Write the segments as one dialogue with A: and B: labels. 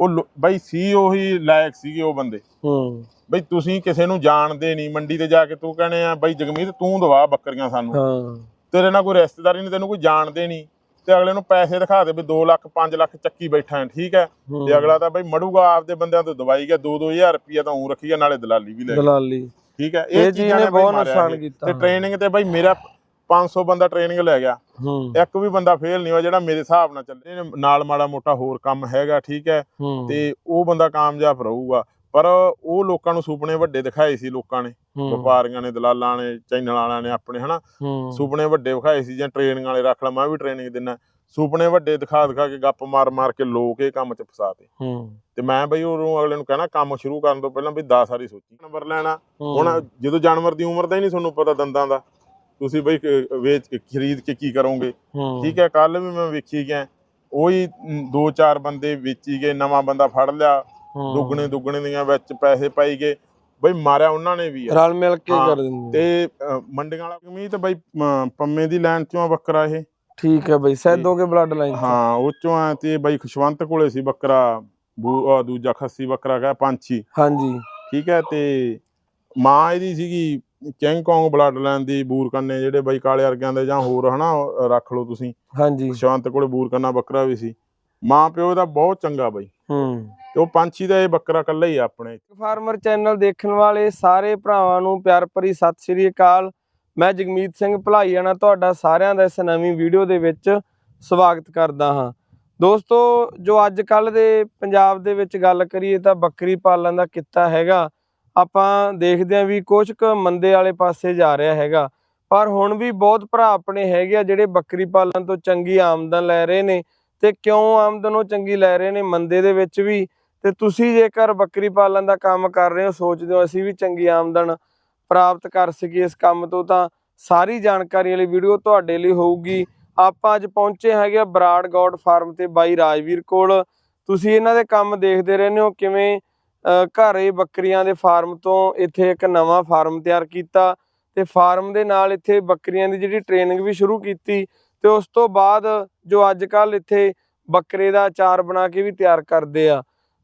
A: ਉਹ ਲੋ- ਬਈ ਸੀ ਉਹੀ ਲਾਇਕ ਸੀਗੇ ਉਹ ਬੰਦੇ।
B: ਹੂੰ।
A: ਬਈ ਤੁਸੀਂ ਕਿਸੇ ਨੂੰ ਜਾਣਦੇ ਨਹੀਂ ਮੰਡੀ ਤੇ ਜਾ ਕੇ ਤੂੰ ਕਹਣੇ ਆ ਬਈ ਜਗਮੀਤ ਤੂੰ ਦਵਾ ਬੱਕਰੀਆਂ ਸਾਨੂੰ।
B: ਹਾਂ।
A: ਤੇਰੇ ਨਾਲ ਕੋਈ ਰਿਸ਼ਤੇਦਾਰੀ ਨਹੀਂ ਤੈਨੂੰ ਕੋਈ ਜਾਣਦੇ ਨਹੀਂ। ਤੇ ਅਗਲੇ ਨੂੰ ਪੈਸੇ ਦਿਖਾ ਦੇ ਵੀ 2 ਲੱਖ 5 ਲੱਖ ਚੱਕੀ ਬੈਠਾ ਹੈ ਠੀਕ ਹੈ?
B: ਹੂੰ।
A: ਤੇ ਅਗਲਾ ਤਾਂ ਬਈ ਮੜੂਗਾ ਆਪਦੇ ਬੰਦਿਆਂ ਤੋਂ ਦਵਾਈ ਗਿਆ 2-2000 ਰੁਪਈਆ ਤਾਂ ਉਂ ਰੱਖੀ ਗਿਆ ਨਾਲੇ ਦਲਾਲੀ ਵੀ ਲੈ ਗਿਆ।
B: ਦਲਾਲੀ।
A: ਠੀਕ ਹੈ?
B: ਇਹ ਚੀਜ਼
A: ਚੀਜ਼ਾਂ
B: ਨੇ
A: ਬਈ
B: ਬਹੁਤ
A: ਮਾਰਿਆ
B: ਨੁਕਸਾਨ
A: ਇਹ।
B: ਕੀਤਾ।
A: ਤੇ ਟ੍ਰੇਨਿੰਗ ਤੇ ਬਈ ਮੇਰਾ 500 ਬੰਦਾ ਟ੍ਰੇਨਿੰਗ ਲੈ ਗਿਆ। ਇੱਕ ਵੀ ਬੰਦਾ ਫੇਲ ਨਹੀਂ ਹੋਇਆ ਜਿਹੜਾ ਮੇਰੇ ਹਿਸਾਬ ਨਾਲ ਚੱਲੇ। ਨਾਲ ਮਾੜਾ ਮੋਟਾ ਹੋਰ ਕੰਮ ਹੈਗਾ ਠੀਕ ਹੈ। ਤੇ ਉਹ ਬੰਦਾ ਕਾਮਯਾਬ ਰਹੂਗਾ। ਪਰ ਉਹ ਲੋਕਾਂ ਨੂੰ ਸੁਪਨੇ ਵੱਡੇ ਦਿਖਾਏ ਸੀ ਲੋਕਾਂ ਨੇ। ਵਪਾਰੀਆਂ ਨੇ ਦਲਾਲਾਂ ਨੇ ਚੈਨਲ ਵਾਲਿਆਂ ਨੇ ਆਪਣੇ ਹਨਾ। ਸੁਪਨੇ ਵੱਡੇ ਵਿਖਾਏ ਸੀ ਜਾਂ ਟ੍ਰੇਨਿੰਗ ਵਾਲੇ ਰੱਖ ਲਾ ਮੈਂ ਵੀ ਟ੍ਰੇਨਿੰਗ ਦਿੰਨਾ। ਸੁਪਨੇ ਵੱਡੇ ਦਿਖਾ ਦਿਖਾ ਕੇ ਗੱਪ ਮਾਰ ਮਾਰ ਕੇ ਲੋਕ ਇਹ ਕੰਮ 'ਚ ਫਸਾਤੇ ਤੇ ਮੈਂ ਬਈ ਉਹਨੂੰ ਅਗਲੇ ਨੂੰ ਕਹਿਣਾ ਕੰਮ ਸ਼ੁਰੂ ਕਰਨ ਤੋਂ ਪਹਿਲਾਂ ਵੀ 10 ਸਾਰੀ ਸੋਚੀ। ਨੰਬਰ ਲੈਣਾ। ਹੁਣ ਜਦੋਂ ਜਾਨਵਰ ਦੀ ਉਮਰ ਦਾ ਹੀ ਨਹੀਂ ਤੁਹਾਨੂੰ ਪਤਾ ਦੰਦਾਂ ਦਾ। ਤੁਸੀਂ ਬਈ ਵੇਚ ਕੇ ਖਰੀਦ ਕੇ ਕੀ ਕਰੋਗੇ? ਠੀਕ ਹੈ ਕੱਲ ਵੀ ਮੈਂ ਵੇਖੀ ਗਿਆ। ਉਹੀ ਦੋ ਚਾਰ ਬੰਦੇ ਵੇਚੀ ਗਏ ਨਵਾਂ ਬੰਦਾ ਫੜ ਲਿਆ। ਦੁੱਗਣੇ ਦੁੱਗਣੇ ਦੀਆਂ ਵਿੱਚ ਪੈਸੇ ਪਾਈ ਗਏ। ਬਈ ਮਾਰਿਆ ਉਹਨਾਂ ਨੇ ਵੀ
B: ਰਲ ਮਿਲ ਕੇ ਕਰ ਦਿੰਦੇ
A: ਤੇ ਮੰਡੀਆਂ ਵਾਲਾ ਉਮੀਦ ਬਈ ਅ, ਪੰਮੇ ਦੀ ਲਾਈਨ ਚੋਂ ਬੱਕਰਾ ਇਹ।
B: ਠੀਕ ਹੈ ਬਈ ਸੈਦੋ ਕੇ ਬਲੱਡ ਲਾਈਨ
A: ਹਾਂ ਉਹ ਚੋਂ ਆ ਤੇ ਬਈ ਖੁਸ਼ਵੰਤ ਕੋਲੇ ਸੀ ਬੱਕਰਾ। ਦੂਜਾ ਖੱਸੀ ਬੱਕਰਾ ਕਹੇ ਪੰਛੀ।
B: ਹਾਂਜੀ।
A: ਠੀਕ ਹੈ ਤੇ ਮਾਂ ਇਹਦੀ ਸੀਗੀ ਚੈਂਗ ਕੌਂਗ ਬਲੱਡ ਲਾਈਨ ਦੀ ਬੂਰਕੰਨੇ ਜਿਹੜੇ ਬਈ ਕਾਲੇ ਵਰਗਿਆਂ ਦੇ ਜਾਂ ਹੋਰ ਹਨਾ ਉਹ ਰੱਖ ਲਓ ਤੁਸੀਂ।
B: ਹਾਂਜੀ।
A: ਖੁਸ਼ਵੰਤ ਕੋਲੇ ਬੂਰਕੰਨਾ ਬੱਕਰਾ ਵੀ ਸੀ। ਮਾਂ ਪਿਓ ਦਾ ਬਹੁਤ ਚੰਗਾ ਬਈ।
B: ਹੂੰ।
A: ਤੇ ਉਹ ਪੰਛੀ ਦਾ ਇਹ ਬੱਕਰਾ ਇਕੱਲਾ ਹੀ ਆ ਆਪਣੇ।
B: ਫਾਰਮਰ ਚੈਨਲ ਦੇਖਣ ਵਾਲੇ ਸਾਰੇ ਭਰਾਵਾਂ ਨੂੰ ਪਿਆਰ ਭਰੀ ਸਤਿ ਸ੍ਰੀ ਅਕਾਲ। ਮੈਂ ਜਗਮੀਤ ਸਿੰਘ ਭਲਾਈਆਣਾ ਤੁਹਾਡਾ ਸਾਰਿਆਂ ਦਾ ਇਸ ਨਵੀਂ ਵੀਡੀਓ ਦੇ ਵਿੱਚ ਸਵਾਗਤ ਕਰਦਾ ਹਾਂ। ਦੋਸਤੋ ਜੋ ਅੱਜ ਕੱਲ ਦੇ ਪੰਜਾਬ ਦੇ ਵਿੱਚ ਗੱਲ ਕਰੀਏ ਤਾਂ ਬੱਕਰੀ ਪਾਲਣ ਦਾ ਕਿੱਤਾ ਹੈਗਾ। ਆਪਾਂ ਦੇਖਦੇ ਹਾਂ ਵੀ ਕੁਝ ਕੁ ਮੰਦੇ ਵਾਲੇ ਪਾਸੇ ਜਾ ਰਿਹਾ ਹੈਗਾ। ਪਰ ਹੁਣ ਵੀ ਬਹੁਤ ਭਰਾ ਆਪਣੇ ਹੈਗੇ ਆ ਜਿਹੜੇ ਬੱਕਰੀ ਪਾਲਣ ਤੋਂ ਚੰਗੀ ਆਮਦਨ ਲੈ ਰਹੇ ਨੇ ਤੇ ਕਿਉਂ ਆਮਦਨ ਉਹ ਚੰਗੀ ਲੈ ਰਹੇ ਨੇ ਮੰਦੇ ਦੇ ਵਿੱਚ ਵੀ? ਤੇ ਤੁਸੀਂ ਜੇਕਰ ਬੱਕਰੀ ਪਾਲਣ ਦਾ ਕੰਮ ਕਰ ਰਹੇ ਹੋ, ਸੋਚਦੇ ਹੋ ਅਸੀਂ ਵੀ ਚੰਗੀ ਆਮਦਨ ਪ੍ਰਾਪਤ ਕਰ ਸਕੀਏ ਇਸ ਕੰਮ ਤੋਂ, ਤਾਂ ਸਾਰੀ ਜਾਣਕਾਰੀ ਵਾਲੀ ਵੀਡੀਓ ਤੁਹਾਡੇ ਲਈ ਹੋਊਗੀ। ਆਪਾਂ ਅੱਜ ਪਹੁੰਚੇ ਹੈਗੇ ਆ ਬਰਾੜ ਗੌਡ ਫਾਰਮ ਤੇ ਬਾਈ ਰਾਜਵੀਰ ਕੋਲ। ਤੁਸੀਂ ਇਹਨਾਂ ਦੇ ਕੰਮ ਦੇਖਦੇ ਰਹਿੰਦੇ ਹੋ, ਕਿਵੇਂ ਘਰੇ ਬੱਕਰੀਆਂ ਦੇ ਫਾਰਮ ਤੋਂ ਇੱਥੇ ਇੱਕ ਨਵਾਂ ਫਾਰਮ ਤਿਆਰ ਕੀਤਾ ਤੇ ਫਾਰਮ ਦੇ ਨਾਲ ਇੱਥੇ ਬੱਕਰੀਆਂ ਦੀ ਜਿਹੜੀ ਟ੍ਰੇਨਿੰਗ ਵੀ ਸ਼ੁਰੂ ਕੀਤੀ ਤੇ ਉਸ ਤੋਂ ਬਾਅਦ ਜੋ ਅੱਜ ਕੱਲ ਇੱਥੇ ਬੱਕਰੇ ਦਾ ਅਚਾਰ ਬਣਾ ਕੇ ਵੀ ਤਿਆਰ ਕਰਦੇ ਆ।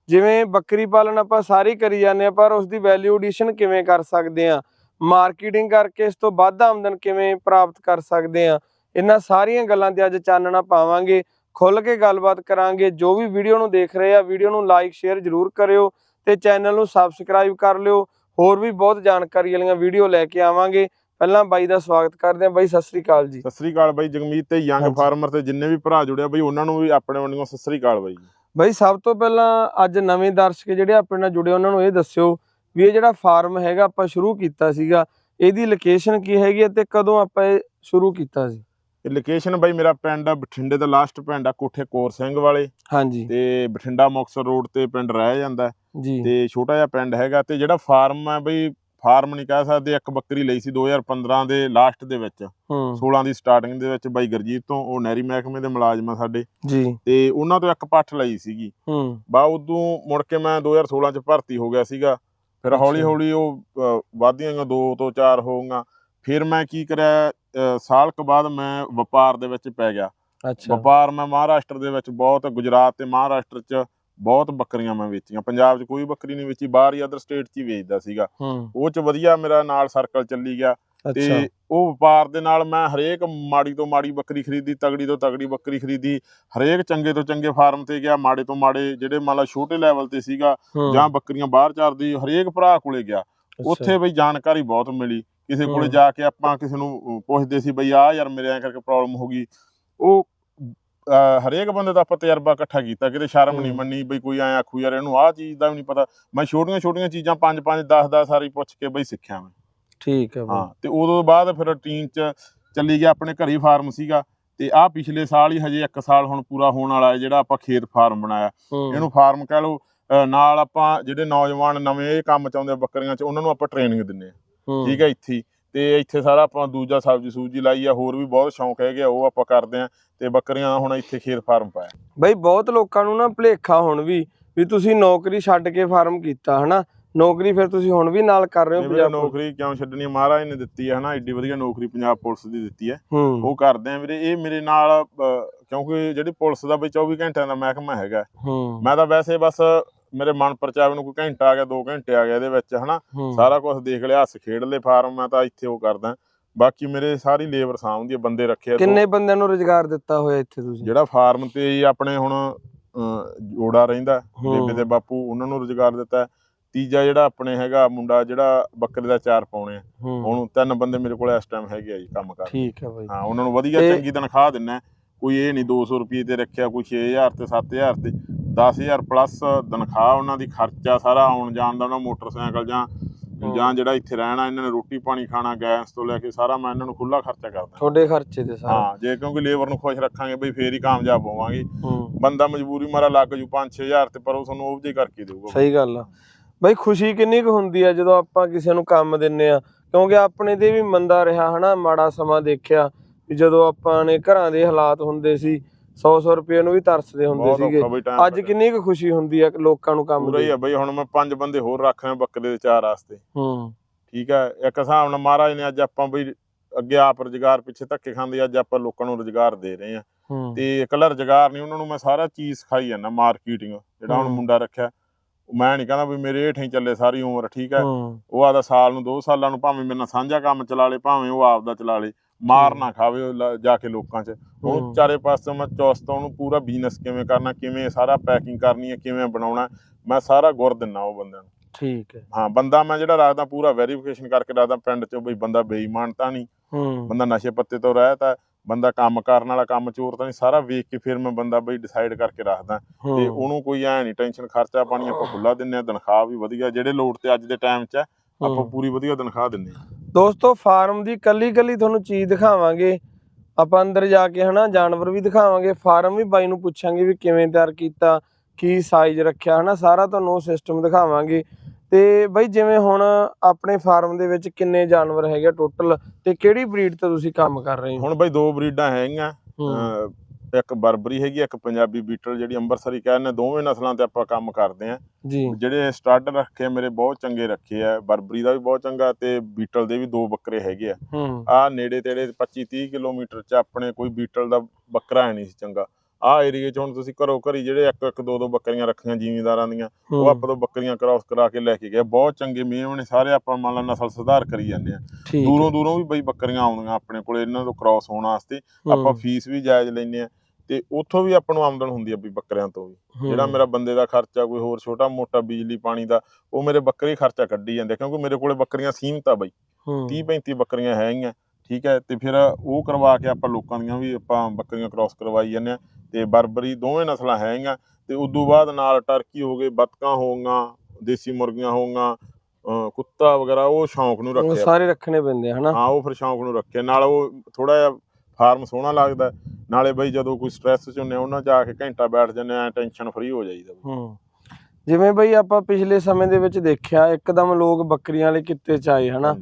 B: ਜਿਵੇਂ ਬੱਕਰੀ ਪਾਲਣ ਆਪਾਂ ਸਾਰੀ ਕਰੀ ਜਾਂਦੇ ਆ, ਪਰ ਉਸ ਦੀ ਵੈਲਿਊ ਐਡੀਸ਼ਨ ਕਿਵੇਂ ਕਰ ਸਕਦੇ ਆ? ਮਾਰਕੀਟਿੰਗ ਕਰਕੇ ਇਸ ਤੋਂ ਵੱਧ ਆਮਦਨ ਕਿਵੇਂ ਪ੍ਰਾਪਤ ਕਰ ਸਕਦੇ ਆ? ਇਹਨਾਂ ਸਾਰੀਆਂ ਗੱਲਾਂ ਤੇ ਅੱਜ ਚਾਨਣਾ ਪਾਵਾਂਗੇ ਖੁੱਲ ਕੇ ਗੱਲਬਾਤ ਕਰਾਂਗੇ। ਜੋ ਵੀ ਵੀਡੀਓ ਨੂੰ ਦੇਖ ਰਹੇ ਆ ਵੀਡੀਓ ਨੂੰ ਲਾਈਕ ਸ਼ੇਅਰ ਜ਼ਰੂਰ ਕਰਿਓ ਤੇ ਚੈਨਲ ਨੂੰ ਸਬਸਕ੍ਰਾਈਬ ਕਰ ਲਿਓ। ਹੋਰ ਵੀ ਬਹੁਤ ਜਾਣਕਾਰੀ ਵਾਲੀਆਂ ਵੀਡੀਓ ਲੈ ਕੇ ਆਵਾਂਗੇ। ਪਹਿਲਾਂ ਬਾਈ ਦਾ ਸਵਾਗਤ ਕਰਦੇ ਆ ਬਾਈ ਸਤਿ ਸ੍ਰੀ ਅਕਾਲ ਜੀ।
A: ਸਤਿ ਸ੍ਰੀ ਅਕਾਲ ਬਾਈ। ਜਗਮੀਤ ਤੇ ਯੰਗ। ਫਾਰਮਰ ਤੇ ਜਿੰਨੇ ਵੀ ਭਰਾ ਜੁੜਿਆ ਬਈ ਉਹਨਾਂ ਨੂੰ ਵੀ ਆਪਣੇ ਵੱਲੋਂ ਸਤਿ ਸ੍ਰੀ ਅਕਾਲ ਬਾਈ।
B: ਬਾਈ ਸਭ ਤੋਂ ਪਹਿਲਾਂ ਅੱਜ ਨਵੇਂ ਦਰਸ਼ਕ ਜਿਹੜੇ ਆਪਣੇ ਨਾਲ ਜੁੜੇ ਉਹਨਾਂ ਨੂੰ ਇਹ ਦੱਸਿਓ ਵੀ ਇਹ ਜਿਹੜਾ ਫਾਰਮ ਹੈਗਾ ਆਪਾਂ ਸ਼ੁਰੂ ਕੀਤਾ ਸੀਗਾ ਇਹਦੀ ਲੋਕੇਸ਼ਨ ਕੀ ਹੈਗੀ ਤੇ ਕਦੋਂ ਆਪਾਂ ਇਹ ਸ਼ੁਰੂ ਕੀਤਾ ਸੀ?
A: ਇਹ ਲੋਕੇਸ਼ਨ ਬਾਈ ਮੇਰਾ ਪਿੰਡ ਆ ਬਠਿੰਡੇ ਦਾ ਲਾਸਟ ਪਿੰਡ ਆ ਕੋਠੇ ਕੋਰ ਸਿੰਘ ਵਾਲੇ।
B: ਹਾਂਜੀ।
A: ਤੇ ਬਠਿੰਡਾ ਮੁਕਤਸਰ ਰੋਡ ਤੇ ਪਿੰਡ ਰਹਿ ਜਾਂਦਾ।
B: ਜੀ।
A: ਤੇ ਛੋਟਾ ਜਿਹਾ ਪਿੰਡ ਹੈਗਾ ਤੇ ਜਿਹੜਾ ਫਾਰਮ ਹੈ ਬਈ ਫਾਰਮ ਨਹੀਂ ਕਹਿ ਸਕਦੇ ਇੱਕ ਬੱਕਰੀ ਲਈ ਸੀ 2015 ਦੇ ਲਾਸਟ ਦੇ ਵਿੱਚ।
B: ਹੂੰ।
A: 16 ਦੀ ਸਟਾਰਟਿੰਗ ਦੇ ਵਿੱਚ ਬਾਈ ਗੁਰਜੀਤ ਤੋਂ ਉਹ ਨਹਿਰੀ ਮਹਿਕਮੇ ਦੇ ਮੁਲਾਜ਼ਮ ਆ ਸਾਡੇ।
B: ਜੀ।
A: ਤੇ ਉਹਨਾਂ ਤੋਂ ਇੱਕ ਪੱਠ ਲਈ ਸੀਗੀ।
B: ਹੂੰ।
A: ਬਾ ਉਦੋਂ ਮੁੜ ਕੇ ਮੈਂ 2016 ਚ ਭਰਤੀ ਹੋ ਗਿਆ ਸੀਗਾ। ਫਿਰ। ਹੌਲੀ ਹੌਲੀ ਉਹ ਅ, ਵੱਧਦੀਆਂ ਗਈਆਂ ਦੋ ਤੋਂ ਚਾਰ ਹੋ ਗਈਆਂ। ਫਿਰ ਮੈਂ ਕੀ ਕਰਿਆ ਸਾਲ ਕੁ ਬਾਅਦ ਮੈਂ ਵਪਾਰ ਦੇ ਵਿੱਚ ਪੈ ਗਿਆ।
B: ਅੱਛਾ।
A: ਵਪਾਰ ਮੈਂ ਮਹਾਰਾਸ਼ਟਰ ਦੇ ਵਿੱਚ ਬਹੁਤ ਗੁਜਰਾਤ ਤੇ ਮਹਾਰਾਸ਼ਟਰ ਚ ਬਹੁਤ ਬੱਕਰੀਆਂ ਮੈਂ ਵੇਚੀਆਂ। ਪੰਜਾਬ 'ਚ ਕੋਈ ਬੱਕਰੀ ਨਹੀਂ ਵੇਚੀ ਬਾਹਰ ਹੀ ਅਦਰ ਸਟੇਟ 'ਚ ਹੀ ਵੇਚਦਾ ਸੀਗਾ। ਉਹ 'ਚ ਵਧੀਆ ਮੇਰਾ ਨਾਲ ਸਰਕਲ ਚੱਲੀ ਗਿਆ। ਤੇ ਉਹ ਵਪਾਰ ਦੇ ਨਾਲ ਮੈਂ ਹਰੇਕ ਮਾੜੀ ਤੋਂ ਮਾੜੀ ਬੱਕਰੀ ਖਰੀਦੀ ਤਗੜੀ ਤੋਂ ਤਗੜੀ ਬੱਕਰੀ ਖਰੀਦੀ ਹਰੇਕ ਚੰਗੇ ਤੋਂ ਚੰਗੇ ਫਾਰਮ ਤੇ ਗਿਆ ਮਾੜੇ ਤੋਂ ਮਾੜੇ ਜਿਹੜੇ ਮੰਨ ਲਾ ਛੋਟੇ ਲੈਵਲ ਤੇ ਸੀਗਾ ਜਾਂ ਬੱਕਰੀਆਂ ਬਾਹਰ ਚਰਦੀ ਹਰੇਕ ਭਰਾ ਕੋਲੇ ਗਿਆ। ਉੱਥੇ ਬਈ ਜਾਣਕਾਰੀ ਬਹੁਤ ਮਿਲੀ। ਕਿਸੇ ਕੋਲੇ। ਜਾ ਕੇ ਆਪਾਂ ਕਿਸੇ ਨੂੰ ਪੁੱਛਦੇ ਸੀ ਬਈ ਆ ਯਾਰ ਮੇਰੇ ਐਂ ਕਰਕੇ ਪ੍ਰੋਬਲਮ ਹੋ ਗਈ। ਉਹ ਹਰੇਕ ਬੰਦੇ ਦਾ ਆਪਾਂ ਤਜਰਬਾ ਇਕੱਠਾ ਕੀਤਾ ਕਿਤੇ ਸ਼ਰਮ ਨਹੀਂ। ਮੰਨੀ ਬਈ ਕੋਈ ਐਂ ਆਖੂ ਯਾਰ ਇਹਨੂੰ ਆਹ ਚੀਜ਼ ਦਾ ਵੀ ਨਹੀਂ ਪਤਾ। ਮੈਂ ਛੋਟੀਆਂ ਛੋਟੀਆਂ ਚੀਜ਼ਾਂ 5 5 10 10 ਸਾਰੀ ਪੁੱਛ ਕੇ ਬਈ ਸਿੱਖਿਆ ਮੈਂ।
B: ਠੀਕ ਹੈ
A: ਹਾਂ ਤੇ ਉਦੋਂ ਬਾਅਦ ਫਿਰ ਰੂਟੀਨ ਚ ਚੱਲੀ ਗਿਆ ਆਪਣੇ ਘਰੀ ਫਾਰਮ ਸੀਗਾ ਤੇ ਆਹ ਪਿਛਲੇ ਸਾਲ ਹੀ ਹਜੇ 1 ਸਾਲ ਹੁਣ ਪੂਰਾ ਹੋਣ ਵਾਲਾ ਹੈ ਜਿਹੜਾ ਆਪਾਂ ਖੇਤ ਫਾਰਮ ਬਣਾਇਆ। ਇਹਨੂੰ ਫਾਰਮ ਕਹਿ ਲਓ ਨਾਲ ਆਪਾਂ ਜਿਹੜੇ ਨੌਜਵਾਨ ਨਵੇਂ ਇਹ ਕੰਮ ਚਾਹੁੰਦੇ ਆ ਬੱਕਰੀਆਂ 'ਚ ਉਹਨਾਂ ਨੂੰ ਆਪਾਂ ਟ੍ਰੇਨਿੰਗ ਦਿੰਨੇ ਆ। ਠੀਕ ਹੈ ਇੱਥੇ। ਤੇ ਇੱਥੇ ਸਾਰਾ ਆਪਾਂ ਦੂਜਾ ਸਬਜ਼ੀ ਸੂਜੀ ਲਾਈ ਆ ਹੋਰ ਵੀ ਬਹੁਤ ਸ਼ੌਂਕ ਹੈਗੇ ਆ ਉਹ ਆਪਾਂ ਕਰਦੇ ਆ। ਤੇ ਬੱਕਰੀਆਂ ਹੁਣ ਇੱਥੇ ਖੇਤ ਫਾਰਮ ਪਾਇਆ
B: ਬਾਈ ਬਹੁਤ ਲੋਕਾਂ ਨੂੰ ਨਾ ਭੁਲੇਖਾ ਹੁਣ ਵੀ ਵੀ ਤੁਸੀਂ ਨੌਕਰੀ ਛੱਡ ਕੇ ਫਾਰਮ ਕੀਤਾ ਹਨਾ? ਨੌਕਰੀ ਫਿਰ ਤੁਸੀਂ ਹੁਣ ਵੀ ਨਾਲ ਕਰ ਰਹੇ ਹੋ ਪੰਜਾਬ?
A: ਨੌਕਰੀ ਕਿਉਂ ਛੱਡਣੀ ਮਹਾਰਾਜ ਨੇ ਦਿੱਤੀ ਹੈ ਹਨਾ? ਐਡੀ ਵਧੀਆ ਨੌਕਰੀ ਪੰਜਾਬ ਪੁਲਿਸ ਦੀ ਦਿੱਤੀ ਹੈ। ਉਹ ਕਰਦੇ ਆ ਵੀਰੇ। ਇਹ ਮੇਰੇ ਨਾਲ ਕਿਉਂਕਿ ਜਿਹੜੀ ਪੁਲਿਸ ਦਾ ਬਈ 24 ਘੰਟਿਆਂ ਦਾ ਮਹਿਕਮਾ ਹੈਗਾ। ਮੈਂ ਤਾਂ ਵੈਸੇ ਬਸ ਮੇਰੇ ਮਨ ਪਰਚਾਵੇ ਨੂੰ ਕੋਈ ਘੰਟਾ ਆ ਗਿਆ 2 ਘੰਟੇ ਆ ਗਏ ਇਹਦੇ ਵਿੱਚ ਹਨਾ? ਸਾਰਾ ਕੁਝ ਦੇਖ ਲਿਆ ਹੱਸ ਖੇਡ ਲਏ ਫਾਰਮ ਮੈਂ ਤਾਂ ਇੱਥੇ ਉਹ ਕਰਦਾ। ਬਾਕੀ ਮੇਰੇ ਸਾਰੀ ਲੇਬਰ ਸਾਂਭਦੀ ਬੰਦੇ ਰੱਖੇ ਆ ਦੋ।
B: ਕਿੰਨੇ ਬੰਦਿਆਂ ਨੂੰ ਰੁਜ਼ਗਾਰ ਦਿੱਤਾ ਹੋਇਆ ਇੱਥੇ ਤੁਸੀਂ?
A: ਜਿਹੜਾ ਫਾਰਮ ਤੇ ਆਪਣੇ ਹੁਣ ਜੋੜਾ ਰਹਿੰਦਾ। ਬੇਬੇ ਤੇ ਬਾਪੂ ਉਹਨਾਂ ਨੂੰ ਰੁਜ਼ਗਾਰ ਦਿੱਤਾ। ਤੀਜਾ ਜਿਹੜਾ ਆਪਣੇ ਹੈਗਾ ਮੁੰਡਾ ਜਿਹੜਾ ਬੱਕਰੇ ਦਾ ਚਾਰ ਪਾਉਣੇ ਆ।
B: ਹੂੰ।
A: ਉਹਨੂੰ ਤਿੰਨ ਬੰਦੇ ਮੇਰੇ ਕੋਲ ਇਸ ਟਾਈਮ ਹੈਗੇ ਆ ਜੀ ਕੰਮ ਕਰ
B: ਠੀਕ ਹੈ ਬਾਈ।
A: ਹਾਂ ਉਹਨਾਂ ਨੂੰ ਵਧੀਆ ਚੰਗੀ ਤਨਖਾਹ ਦਿੰਨਾ ਕੋਈ ਇਹ ਨਹੀਂ 200 ਰੁਪਏ ਤੇ ਰੱਖਿਆ ਕੋਈ 6000 ਤੇ 7000 ਤੇ। 10000 ਪਲੱਸ ਤਨਖਾਹ ਉਹਨਾਂ ਦੀ ਖਰਚਾ ਸਾਰਾ ਆਉਣ ਜਾਣ ਦਾ ਉਹਨਾਂ ਮੋਟਰਸਾਈਕਲ ਜਾਂ ਜਾਂ ਜਿਹੜਾ ਇੱਥੇ ਰਹਿਣਾ ਇਹਨਾਂ ਨੇ ਰੋਟੀ ਪਾਣੀ ਖਾਣਾ ਗੈਸ ਤੋਂ ਲੈ ਕੇ ਸਾਰਾ ਮੈਂ ਇਹਨਾਂ ਨੂੰ ਖੁੱਲਾ ਖਰਚਾ ਕਰਦਾ।
B: ਤੁਹਾਡੇ ਖਰਚੇ ਤੇ ਸਾਰਾ।
A: ਹਾਂ ਜੇ ਕਿਉਂਕਿ ਲੇਬਰ ਨੂੰ ਖੁਸ਼ ਰੱਖਾਂਗੇ ਬਈ ਫੇਰ ਹੀ ਕਾਮਯਾਬ ਹੋਵਾਂਗੇ। ਬੰਦਾ ਮਜਬੂਰੀ ਮਾਰਾ ਲੱਗ ਜੂ 5-6000 ਤੇ ਪਰ ਉਹ ਤੁਹਾਨੂੰ ਉਹ ਜੇ ਕਰਕੇ ਦੇਊਗਾ।
B: ਸਹੀ ਗੱਲ ਆ। ਬਈ ਖੁਸ਼ੀ ਕਿੰਨੀ ਕੁ ਹੁੰਦੀ ਆ ਜਦੋਂ ਆਪਾਂ ਕਿਸੇ ਨੂੰ ਕੰਮ ਦਿੰਨੇ ਆ? ਕਿਉਂਕਿ ਆਪਣੇ ਤੇ ਵੀ ਮੰਦਾ ਰਿਹਾ ਹਨਾ ਮਾੜਾ ਸਮਾਂ ਦੇਖਿਆ ਜਦੋਂ ਆਪਾਂ ਨੇ ਘਰਾਂ ਦੇ ਹਾਲਾਤ ਹੁੰਦੇ ਸੀ 100-100 ਰੁਪਏ ਨੂੰ ਵੀ ਤਰਸਦੇ ਹੁੰਦੇ
A: ਬਹੁਤ
B: ਸੀਗੇ।
A: ਔਖਾ ਬਈ ਟਾਈਮ
B: ਅੱਜ ਕਿੰਨੀ ਕੁ ਖੁਸ਼ੀ ਹੁੰਦੀ ਆ ਲੋਕਾਂ ਨੂੰ ਕੰਮ
A: ਪੂਰਾ ਹੀ
B: ਦੀ?
A: ਆ ਬਈ ਹੁਣ ਮੈਂ ਪੰਜ ਬੰਦੇ ਹੋਰ ਰੱਖ ਰਿਹਾ ਬੱਕਰੇ ਦੇ ਚਾਰ ਵਾਸਤੇ।
B: ਹੂੰ।
A: ਠੀਕ ਹੈ ਇੱਕ ਹਿਸਾਬ ਨਾਲ ਮਹਾਰਾਜ ਨੇ ਅੱਜ ਆਪਾਂ ਬਈ ਅੱਗੇ ਆਪ ਰੁਜ਼ਗਾਰ ਪਿੱਛੇ ਧੱਕੇ ਖਾਂਦੇ ਅੱਜ ਆਪਾਂ ਲੋਕਾਂ ਨੂੰ ਰੁਜ਼ਗਾਰ ਦੇ ਰਹੇ ਆ।
B: ਹੂੰ।
A: ਤੇ ਇਕੱਲਾ ਰੁਜ਼ਗਾਰ ਨਹੀਂ ਉਹਨਾਂ ਨੂੰ ਮੈਂ ਸਾਰਾ ਚੀਜ਼ ਸਿਖਾਈ ਜਾਂਦਾ ਮਾਰਕੀਟਿੰਗ ਜਿਹੜਾ ਹੁਣ। ਮੁੰਡਾ ਰੱਖਿਆ। ਮੈਂ ਨਹੀਂ ਕਹਿੰਦਾ ਵੀ ਮੇਰੇ ਹੇਠ ਹੀ ਚੱਲੇ ਸਾਰੀ ਉਮਰ ਠੀਕ ਹੈ
B: ਹੂੰ।
A: ਉਹ ਆਦਾ ਸਾਲ ਨੂੰ 2 ਸਾਲਾਂ ਨੂੰ ਭਾਵੇਂ ਮੇਰੇ ਨਾਲ ਸਾਂਝਾ ਕੰਮ ਚਲਾ ਲੇ ਭਾਵੇਂ ਉਹ ਆਪ ਦਾ ਚਲਾ ਲੇ। ਮਾਰ ਨਾ ਖਾਵੇ ਉਹ ਲ- ਜਾ ਕੇ ਲੋਕਾਂ 'ਚ। ਉਹ। ਚਾਰੇ ਪਾਸੇ ਮੈਂ ਚੌਸਤਾ ਉਹਨੂੰ ਪੂਰਾ ਬਿਜ਼ਨਸ ਕਿਵੇਂ ਕਰਨਾ ਕਿਵੇਂ ਸਾਰਾ ਪੈਕਿੰਗ ਕਰਨੀ ਹੈ ਕਿਵੇਂ ਬਣਾਉਣਾ ਮੈਂ ਸਾਰਾ ਗੁਰ ਦਿੰਨਾ ਉਹ ਬੰਦਿਆਂ ਨੂੰ।
B: ਠੀਕ ਹੈ।
A: ਹਾਂ ਬੰਦਾ ਮੈਂ ਜਿਹੜਾ ਰੱਖਦਾ ਪੂਰਾ ਵੈਰੀਫਿਕੇਸ਼ਨ ਕਰਕੇ ਰੱਖਦਾ ਪਿੰਡ 'ਚ ਬਈ ਬੰਦਾ ਬੇਈਮਾਨ ਤਾਂ ਨਹੀਂ।
B: ਹੂੰ।
A: ਬੰਦਾ ਨਸ਼ੇ ਪੱਤੇ ਤੋਂ ਰਹਿਤ ਹੈ ਬੰਦਾ ਕੰਮ ਕਰਨ ਵਾਲਾ ਕੰਮ ਚੋਰ ਤਾਂ ਨਹੀਂ ਸਾਰਾ ਵੇਖ ਕੇ ਫਿਰ ਮੈਂ ਬੰਦਾ ਬਈ ਡਿਸਾਈਡ ਕਰਕੇ ਰੱਖਦਾ। ਤੇ ਉਹਨੂੰ ਕੋਈ ਐ ਨਹੀਂ ਟੈਨਸ਼ਨ ਖਰਚਾ ਪਾਣੀ ਆਪਾਂ ਖੁੱਲਾ ਦਿੰਨੇ ਆ ਤਨਖਾਹ ਵੀ ਵਧੀਆ ਜਿਹੜੇ ਲੋੜ ਤੇ ਅੱਜ ਦੇ ਟਾਈਮ 'ਚ ਹੈ, ਆਪਾਂ। ਪੂਰੀ ਵਧੀਆ ਤਨਖਾਹ ਦਿੰਨੇ ਆ
B: ਦੋਸਤੋ ਫਾਰਮ ਦੀ ਕੱਲੀ ਕੱਲੀ ਤੁਹਾਨੂੰ ਚੀਜ਼ ਦਿਖਾਵਾਂਗੇ। ਆਪਾਂ ਅੰਦਰ ਜਾ ਕੇ ਹਨਾ ਜਾਨਵਰ ਵੀ ਦਿਖਾਵਾਂਗੇ। ਫਾਰਮ ਵੀ ਬਾਈ ਨੂੰ ਪੁੱਛਾਂਗੇ ਵੀ ਕਿਵੇਂ ਤਿਆਰ ਕੀਤਾ ਕੀ ਸਾਈਜ਼ ਰੱਖਿਆ ਹਨਾ ਸਾਰਾ ਤੁਹਾਨੂੰ ਸਿਸਟਮ ਦਿਖਾਵਾਂਗੇ। ਤੇ ਬਾਈ ਜਿਵੇਂ ਹੁਣ ਆਪਣੇ ਫਾਰਮ ਦੇ ਵਿੱਚ ਕਿੰਨੇ ਜਾਨਵਰ ਹੈਗੇ ਟੋਟਲ ਤੇ ਕਿਹੜੀ ਬਰੀਡ ਤੇ ਤੁਸੀਂ ਕੰਮ ਕਰ ਰਹੇ ਹੋ?
A: ਹੁਣ ਬਈ ਦੋ ਬਰੀਡਾਂ ਹੈਗੀਆਂ ਇੱਕ ਬਰਬਰੀ ਹੈਗੀ ਇੱਕ ਪੰਜਾਬੀ ਬੀਟਲ ਜਿਹੜੀ ਅੰਮ੍ਰਿਤਸਰੀ ਕਹਿੰਦੇ ਦੋਵੇਂ ਨਸਲਾਂ ਤੇ ਆਪਾਂ ਕੰਮ ਕਰਦੇ ਆ।
B: ਜੀ।
A: ਜਿਹੜੇ ਸਟੱਡ ਰੱਖੇ ਮੇਰੇ ਬਹੁਤ ਚੰਗੇ ਰੱਖੇ ਆ ਬਰਬਰੀ ਦਾ ਵੀ ਬਹੁਤ ਚੰਗਾ ਤੇ ਬੀਟਲ ਦੇ ਵੀ ਦੋ ਬੱਕਰੇ ਹੈਗੇ ਆ। ਆ ਨੇੜੇ ਤੇੜੇ 25 30 ਕਿਲੋਮੀਟਰ ਚ ਆਪਣੇ ਕੋਈ ਬੀਟਲ ਦਾ ਬੱਕਰਾ ਹੈ ਨਹੀਂ ਸੀ ਚੰਗਾ। ਆ ਏਰੀਏ ਚ ਹੁਣ ਤੁਸੀਂ ਘਰੋ ਘਰੀ ਜਿਹੜੇ ਇੱਕ ਇੱਕ ਦੋ ਦੋ ਬੱਕਰੀਆਂ ਰੱਖੀਆਂ ਜ਼ਿਮੀਂਦਾਰਾਂ ਦੀਆਂ ਉਹ ਆਪਾਂ ਤੋਂ ਬੱਕਰੀਆਂ ਕ੍ਰਾਸ ਕਰਾ ਕੇ ਲੈ ਕੇ ਗਏ। ਬਹੁਤ ਚੰਗੇ ਨੇ ਸਾਰੇ ਆਪਾਂ ਮੰਨ ਲਾ ਨਸਲ ਸੁਧਾਰ ਕਰੀ ਜਾਂਦੇ ਆ। ਦੂਰੋਂ ਦੂਰੋਂ ਵੀ ਬਈ ਬੱਕਰੀਆਂ ਆਉਂਦੀਆਂ ਆਪਣੇ ਕੋਲੇ ਇਹਨਾਂ ਤੋਂ ਕ੍ਰਾਸ ਹੋਣ ਵਾਸਤੇ। ਆਪਾਂ ਫੀਸ ਵੀ ਜਾਇਜ਼ ਲੈਂਦੇ ਆ। ਤੇ ਉੱਥੋਂ ਵੀ ਆਪਾਂ ਨੂੰ ਆਮਦਨ ਹੁੰਦੀ ਆ ਵੀ ਬੱਕਰਿਆਂ ਤੋਂ ਵੀ। ਜਿਹੜਾ ਮੇਰਾ ਬੰਦੇ ਦਾ ਖਰਚਾ ਕੋਈ ਹੋਰ ਛੋਟਾ ਮੋਟਾ ਬਿਜਲੀ ਪਾਣੀ ਦਾ ਉਹ ਮੇਰੇ ਬੱਕਰੇ ਖਰਚਾ ਕੱਢੀ ਜਾਂਦੇ ਕਿਉਂਕਿ ਮੇਰੇ ਕੋਲੇ ਬੱਕਰੀਆਂ ਸੀਮਤ ਆ ਬਈ।
B: ਹੂੰ,
A: 30 35 ਬੱਕਰੀਆਂ ਹੈਗੀਆਂ ਠੀਕ ਹੈ ਤੇ ਫਿਰ ਉਹ ਕਰਵਾ ਕੇ ਆਪਾਂ ਲੋਕਾਂ ਦੀਆਂ ਵੀ ਆਪਾਂ ਬੱਕਰੀਆਂ ਕ੍ਰਾਸ ਕਰਵਾਈ ਜਾਂਦੇ ਆ ਤੇ ਬਰਬਰੀ ਦੋਵੇਂ ਨਸਲਾਂ ਹੈਗੀਆਂ ਤੇ ਉਦੋਂ ਬਾਅਦ ਨਾਲ ਟਰਕੀ ਹੋ ਗਏ ਬਤਕਾਂ ਹੋ ਗਈਆਂ ਦੇਸੀ ਮੁਰਗੀਆਂ ਹੋ ਗਈਆਂ ਅਹ ਕੁੱਤਾ ਵਗੈਰਾ ਉਹ ਸ਼ੌਂਕ ਨੂੰ ਰੱਖਿਆ।
B: ਸਾਰੇ ਰੱਖਣੇ ਪੈਂਦੇ ਹਨਾ?
A: ਹਾਂ ਉਹ ਫਿਰ ਸ਼ੌਂਕ ਨੂੰ ਰੱਖਿਆ। ਨਾਲ ਉਹ ਥੋੜਾ ਜਿਹਾ ਫਾਰਮ ਸੋਹਣਾ ਲੱਗਦਾ ਨਾਲੇ ਬਈ ਜਦੋਂ ਕੋਈ ਸਟ੍ਰੈਸ ਚ ਹੁੰਨੇ ਉਹਨਾਂ ਜਾ ਕੇ ਘੰਟਾ ਬੈਠ ਜੰਨੇ ਆ ਟੈਨਸ਼ਨ ਫਰੀ ਹੋ ਜਾਈਦਾ।
B: ਹੂੰ। ਜਿਵੇਂ ਬਈ ਆਪਾਂ ਪਿਛਲੇ ਸਮੇਂ ਦੇ ਵਿੱਚ ਦੇਖਿਆ ਇੱਕਦਮ ਲੋਕ ਬੱਕਰੀਆਂ ਵਾਲੇ ਕਿੱਤੇ ਚ ਆਏ ਹਨਾ।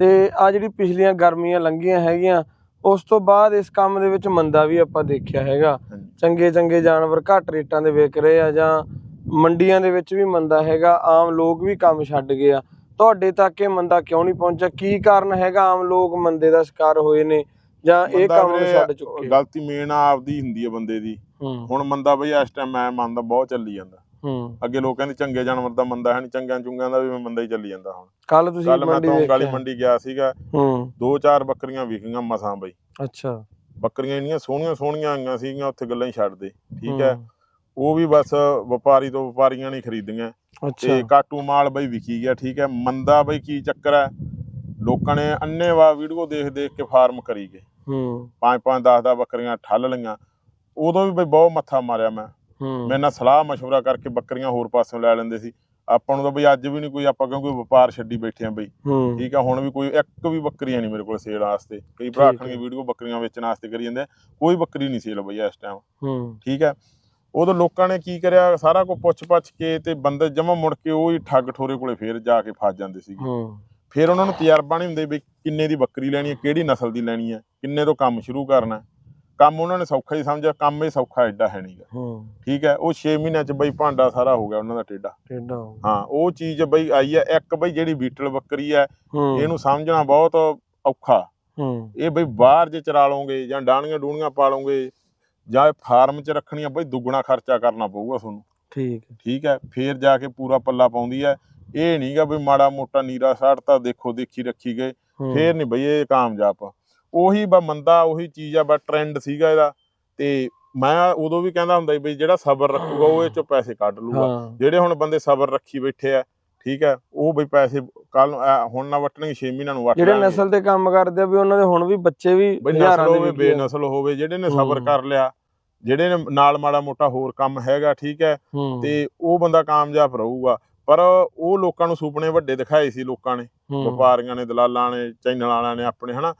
B: ਤੇ ਆ ਜਿਹੜੀ ਪਿਛਲੀਆਂ ਗਰਮੀਆਂ ਲੰਘੀਆਂ ਹੈਗੀਆਂ ਉਸ ਤੋਂ ਬਾਅਦ ਇਸ ਕੰਮ ਦੇ ਵਿੱਚ ਮੰਦਾ ਵੀ ਆਪਾਂ ਦੇਖਿਆ ਹੈਗਾ। ਚੰਗੇ ਚੰਗੇ ਜਾਨਵਰ ਘੱਟ ਰੇਟਾਂ ਦੇ ਵਿਕ ਰਹੇ ਆ ਜਾਂ ਮੰਡੀਆਂ ਦੇ ਵਿੱਚ ਵੀ ਮੰਦਾ ਹੈਗਾ ਆਮ ਲੋਕ ਵੀ ਕੰਮ ਛੱਡ ਗਏ ਆ। ਤੁਹਾਡੇ ਤੱਕ ਇਹ ਮੰਦਾ ਕਿਉਂ ਨਹੀਂ ਪਹੁੰਚਿਆ? ਕੀ ਕਾਰਨ ਹੈਗਾ? ਆਮ ਲੋਕ ਮੰਦੇ ਦਾ ਸ਼ਿਕਾਰ ਹੋਏ ਨੇ। ਜਾਂ ਇਹ ਕੰਮ ਨੂੰ ਛੱਡ ਚੁੱਕੇ।
A: ਗਲਤੀ ਮੇਨ ਆਪਦੀ ਹੁੰਦੀ ਹੈ ਬੰਦੇ ਦੀ। ਹੁਣ ਮੰਦਾ ਬਈ ਇਸ ਟਾਈਮ ਮੈਂ ਮੰਨਦਾ ਬਹੁਤ ਚੱਲੀ ਜਾਂਦਾ।
B: ਹੂੰ।
A: ਅੱਗੇ ਲੋਕ ਕਹਿੰਦੇ ਚੰਗੇ ਜਾਨਵਰ ਦਾ ਮੰਦਾ ਹੈ ਨਹੀਂ ਚੰਗਿਆਂ ਚੁੰਗਿਆਂ ਦਾ ਵੀ ਮੈਂ ਮੰਦਾ ਹੀ ਚੱਲੀ ਜਾਂਦਾ ਹੁਣ।
B: ਕੱਲ ਤੁਸੀਂ
A: ਮੈਂ
B: ਮੰਡੀ
A: ਤੋਂ ਗਿਆ ਸੀਗਾ
B: ਹੂੰ।
A: ਦੋ ਚਾਰ ਬੱਕਰੀਆਂ ਵਿਕੀਆਂ ਮਸਾਂ ਬਈ।
B: ਅੱਛਾ।
A: ਬੱਕਰੀਆਂ ਇੰਨੀਆਂ ਸੋਹਣੀਆਂ ਸੋਹਣੀਆਂ ਆਈਆਂ ਸੀਗੀਆਂ ਉੱਥੇ ਗੱਲਾਂ ਹੀ ਛੱਡ ਦੇ ਠੀਕ ਹੈ। ਉਹ ਵੀ ਬਸ ਵਪਾਰੀ ਤੋਂ ਵਪਾਰੀਆਂ ਨੇ ਖਰੀਦੀਆਂ।
B: ਅੱਛਾ।
A: ਤੇ ਕਾਟੂ ਮਾਲ ਬਈ ਵਿਕੀ ਗਿਆ ਠੀਕ ਹੈ। ਮੰਦਾ ਬਈ ਕੀ ਚੱਕਰ ਹੈ? ਲੋਕਾਂ ਨੇ ਅੰਨੇਵਾ ਵੀਡੀਓ ਦੇਖ ਦੇਖ ਕੇ ਫਾਰਮ ਕਰੀ ਗਏ।
B: ਹੂੰ
A: ਪੰਜ ਪੰਜ 10 10 ਬੱਕਰੀਆਂ ਠੱਲ ਲਈਆਂ ਉਦੋਂ ਵੀ ਬਈ ਬਹੁਤ ਮੱਥਾ ਮਾਰਿਆ ਮੈਂ
B: ਹੂੰ
A: ਮੇਰੇ ਨਾਲ ਸਲਾਹ مشورہ ਕਰਕੇ ਬੱਕਰੀਆਂ ਹੋਰ ਪਾਸੋਂ ਲੈ ਲੈਂਦੇ ਸੀ ਆਪਾਂ ਨੂੰ ਤਾਂ ਬਈ ਅੱਜ ਵੀ ਨਹੀਂ ਕੋਈ ਆਪਾਂ ਕਿਉਂਕਿ ਵਪਾਰ ਛੱਡੀ ਬੈਠੇ ਆ ਬਈ
B: ਹੂੰ
A: ਠੀਕ ਆ ਹੁਣ ਵੀ ਕੋਈ ਇੱਕ ਵੀ ਬੱਕਰੀਆਂ ਨਹੀਂ ਮੇਰੇ ਕੋਲ ਸੇਲ ਵਾਸਤੇ ਕਈ ਭਰਾ
B: ਠੀਕ ਹੈ।
A: ਆਖਣਗੇ ਵੀਡੀਓ ਬੱਕਰੀਆਂ ਵੇਚਣ ਵਾਸਤੇ ਕਰੀ ਜਾਂਦੇ ਆ। ਕੋਈ ਬੱਕਰੀ ਨਹੀਂ ਸੇਲ ਬਈ ਇਸ ਟਾਈਮ
B: ਹੂੰ
A: ਠੀਕ ਹੈ ਉਦੋਂ ਲੋਕਾਂ ਨੇ ਕੀ ਕਰਿਆ ਸਾਰਾ ਕੁਝ ਪੁੱਛ ਪੱਛ ਕੇ ਤੇ ਬੰਦੇ ਜਮਾ ਮੁੜ ਕੇ ਉਹ ਹੀ ਠੱਗ ਠੋਰੇ ਕੋਲੇ ਫੇਰ ਜਾ ਕੇ ਫਸ ਜਾਂਦੇ ਸੀ
B: ਹੂੰ
A: ਫਿਰ ਉਹਨਾਂ ਨੂੰ ਤਜਰਬਾ ਨਹੀਂ ਹੁੰਦੇ ਵੀ ਕਿੰਨੇ ਦੀ ਬੱਕਰੀ ਲੈਣੀ ਹੈ ਕਿਹੜੀ ਨਸਲ ਦੀ ਲੈਣੀ ਹੈ ਕਿੰਨੇ ਤੋਂ ਕੰਮ ਸ਼ੁਰੂ ਕਰਨਾ। ਹੈ। ਕੰਮ ਉਹਨਾਂ ਨੇ ਸੌਖਾ ਹੀ ਸਮਝਿਆ ਕੰਮ ਇਹ ਸੌਖਾ ਐਡਾ ਹੈ ਨਹੀਂਗਾ
B: ਹੂੰ।
A: ਠੀਕ ਹੈ ਉਹ 6 ਮਹੀਨਿਆਂ ਚ ਬਈ ਭਾਂਡਾ ਸਾਰਾ ਹੋ ਗਿਆ ਉਹਨਾਂ ਦਾ ਟੇਡਾ
B: ਟੇਡਾ ਹੋ
A: ਹਾਂ ਉਹ ਚੀਜ਼ ਬਈ ਆਈ ਹੈ ਇੱਕ ਬਈ ਜਿਹੜੀ ਬੀਟਲ ਬੱਕਰੀ ਹੈ
B: ਹੂੰ।
A: ਇਹਨੂੰ ਸਮਝਣਾ ਬਹੁਤ ਔਖਾ।
B: ਹੂੰ।
A: ਇਹ ਬਈ ਬਾਹਰ ਜੇ ਚਰਾ ਲਓਗੇ ਜਾਂ ਡਾਣੀਆਂ ਡੂਣੀਆਂ ਪਾ ਲਓਗੇ ਜਾਂ ਫਾਰਮ 'ਚ ਰੱਖਣੀਆਂ ਬਈ ਦੁੱਗਣਾ ਖਰਚਾ ਕਰਨਾ ਪਊਗਾ ਤੁਹਾਨੂੰ।
B: ਠੀਕ ਹੈ।
A: ਠੀਕ ਹੈ ਫੇਰ ਜਾ ਕੇ ਪੂਰਾ ਪੱਲਾ ਪਾਉਂਦੀ ਹੈ। ਇਹ ਨਹੀਂਗਾ ਵੀ ਮਾੜਾ ਮੋਟਾ ਨੀਰਾ ਸਾੜਤਾ ਦੇਖੋ ਦੇਖੀ ਰੱਖੀ ਗਏ।
B: ਹੂੰ,
A: ਫੇਰ ਨਹੀਂ ਬਈ ਇਹ ਕਾਮਯਾਬ। ਉਹੀ ਬਾ ਮੰਦਾ ਉਹੀ ਚੀਜ਼ ਆ ਬਾ ਟ੍ਰੈਂਡ ਸੀਗਾ ਇਹਦਾ ਤੇ ਮੈਂ ਉਦੋਂ ਵੀ ਕਹਿੰਦਾ ਹੁੰਦਾ ਬਈ ਜਿਹੜਾ ਸਬਰ ਰੱਖੂਗਾ ਉਹ ਇਹ ਚੋਂ ਪੈਸੇ ਕੱਢ ਲੂਗਾ ਜਿਹੜੇ ਹੁਣ ਬੰਦੇ ਸਬਰ ਰੱਖੀ ਬੈਠੇ ਆ ਠੀਕ ਹੈ ਉਹ ਬਈ ਪੈਸੇ ਕੱਲ ਹੁਣ ਨਾ ਵਟਣਗੇ 6 ਮਹੀਨਿਆਂ ਨੂੰ ਵਟ
B: ਜਿਹੜੇ। ਨਸਲ ਤੇ ਕੰਮ ਕਰਦੇ ਆ ਵੀ ਉਹਨਾਂ ਦੇ ਹੁਣ ਵੀ ਬੱਚੇ ਵੀ ਹਜ਼ਾਰਾਂ ਦੇ ਆ।
A: ਬੇਨਸਲ ਹੋਵੇ ਜਿਹੜੇ ਨੇ ਸਬਰ। ਕਰ ਲਿਆ ਜਿਹੜੇ ਨੇ ਨਾਲ ਮਾੜਾ ਮੋਟਾ ਹੋਰ ਕੰਮ ਹੈਗਾ ਠੀਕ ਹੂੰ, ਤੇ ਉਹ ਬੰਦਾ ਕਾਮਯਾਬ ਰਹੂਗਾ ਪਰ ਉਹ ਲੋਕਾਂ ਨੂੰ ਸੁਪਨੇ ਵੱਡੇ ਦਿਖਾਏ ਸੀ ਲੋਕਾਂ ਨੇ ਵਪਾਰੀਆਂ ਨੇ ਦਲਾਲਾਂ ਨੇ ਚੈਨਲ ਵਾਲਿਆਂ ਨੇ ਆਪਣੇ ਹਨਾ?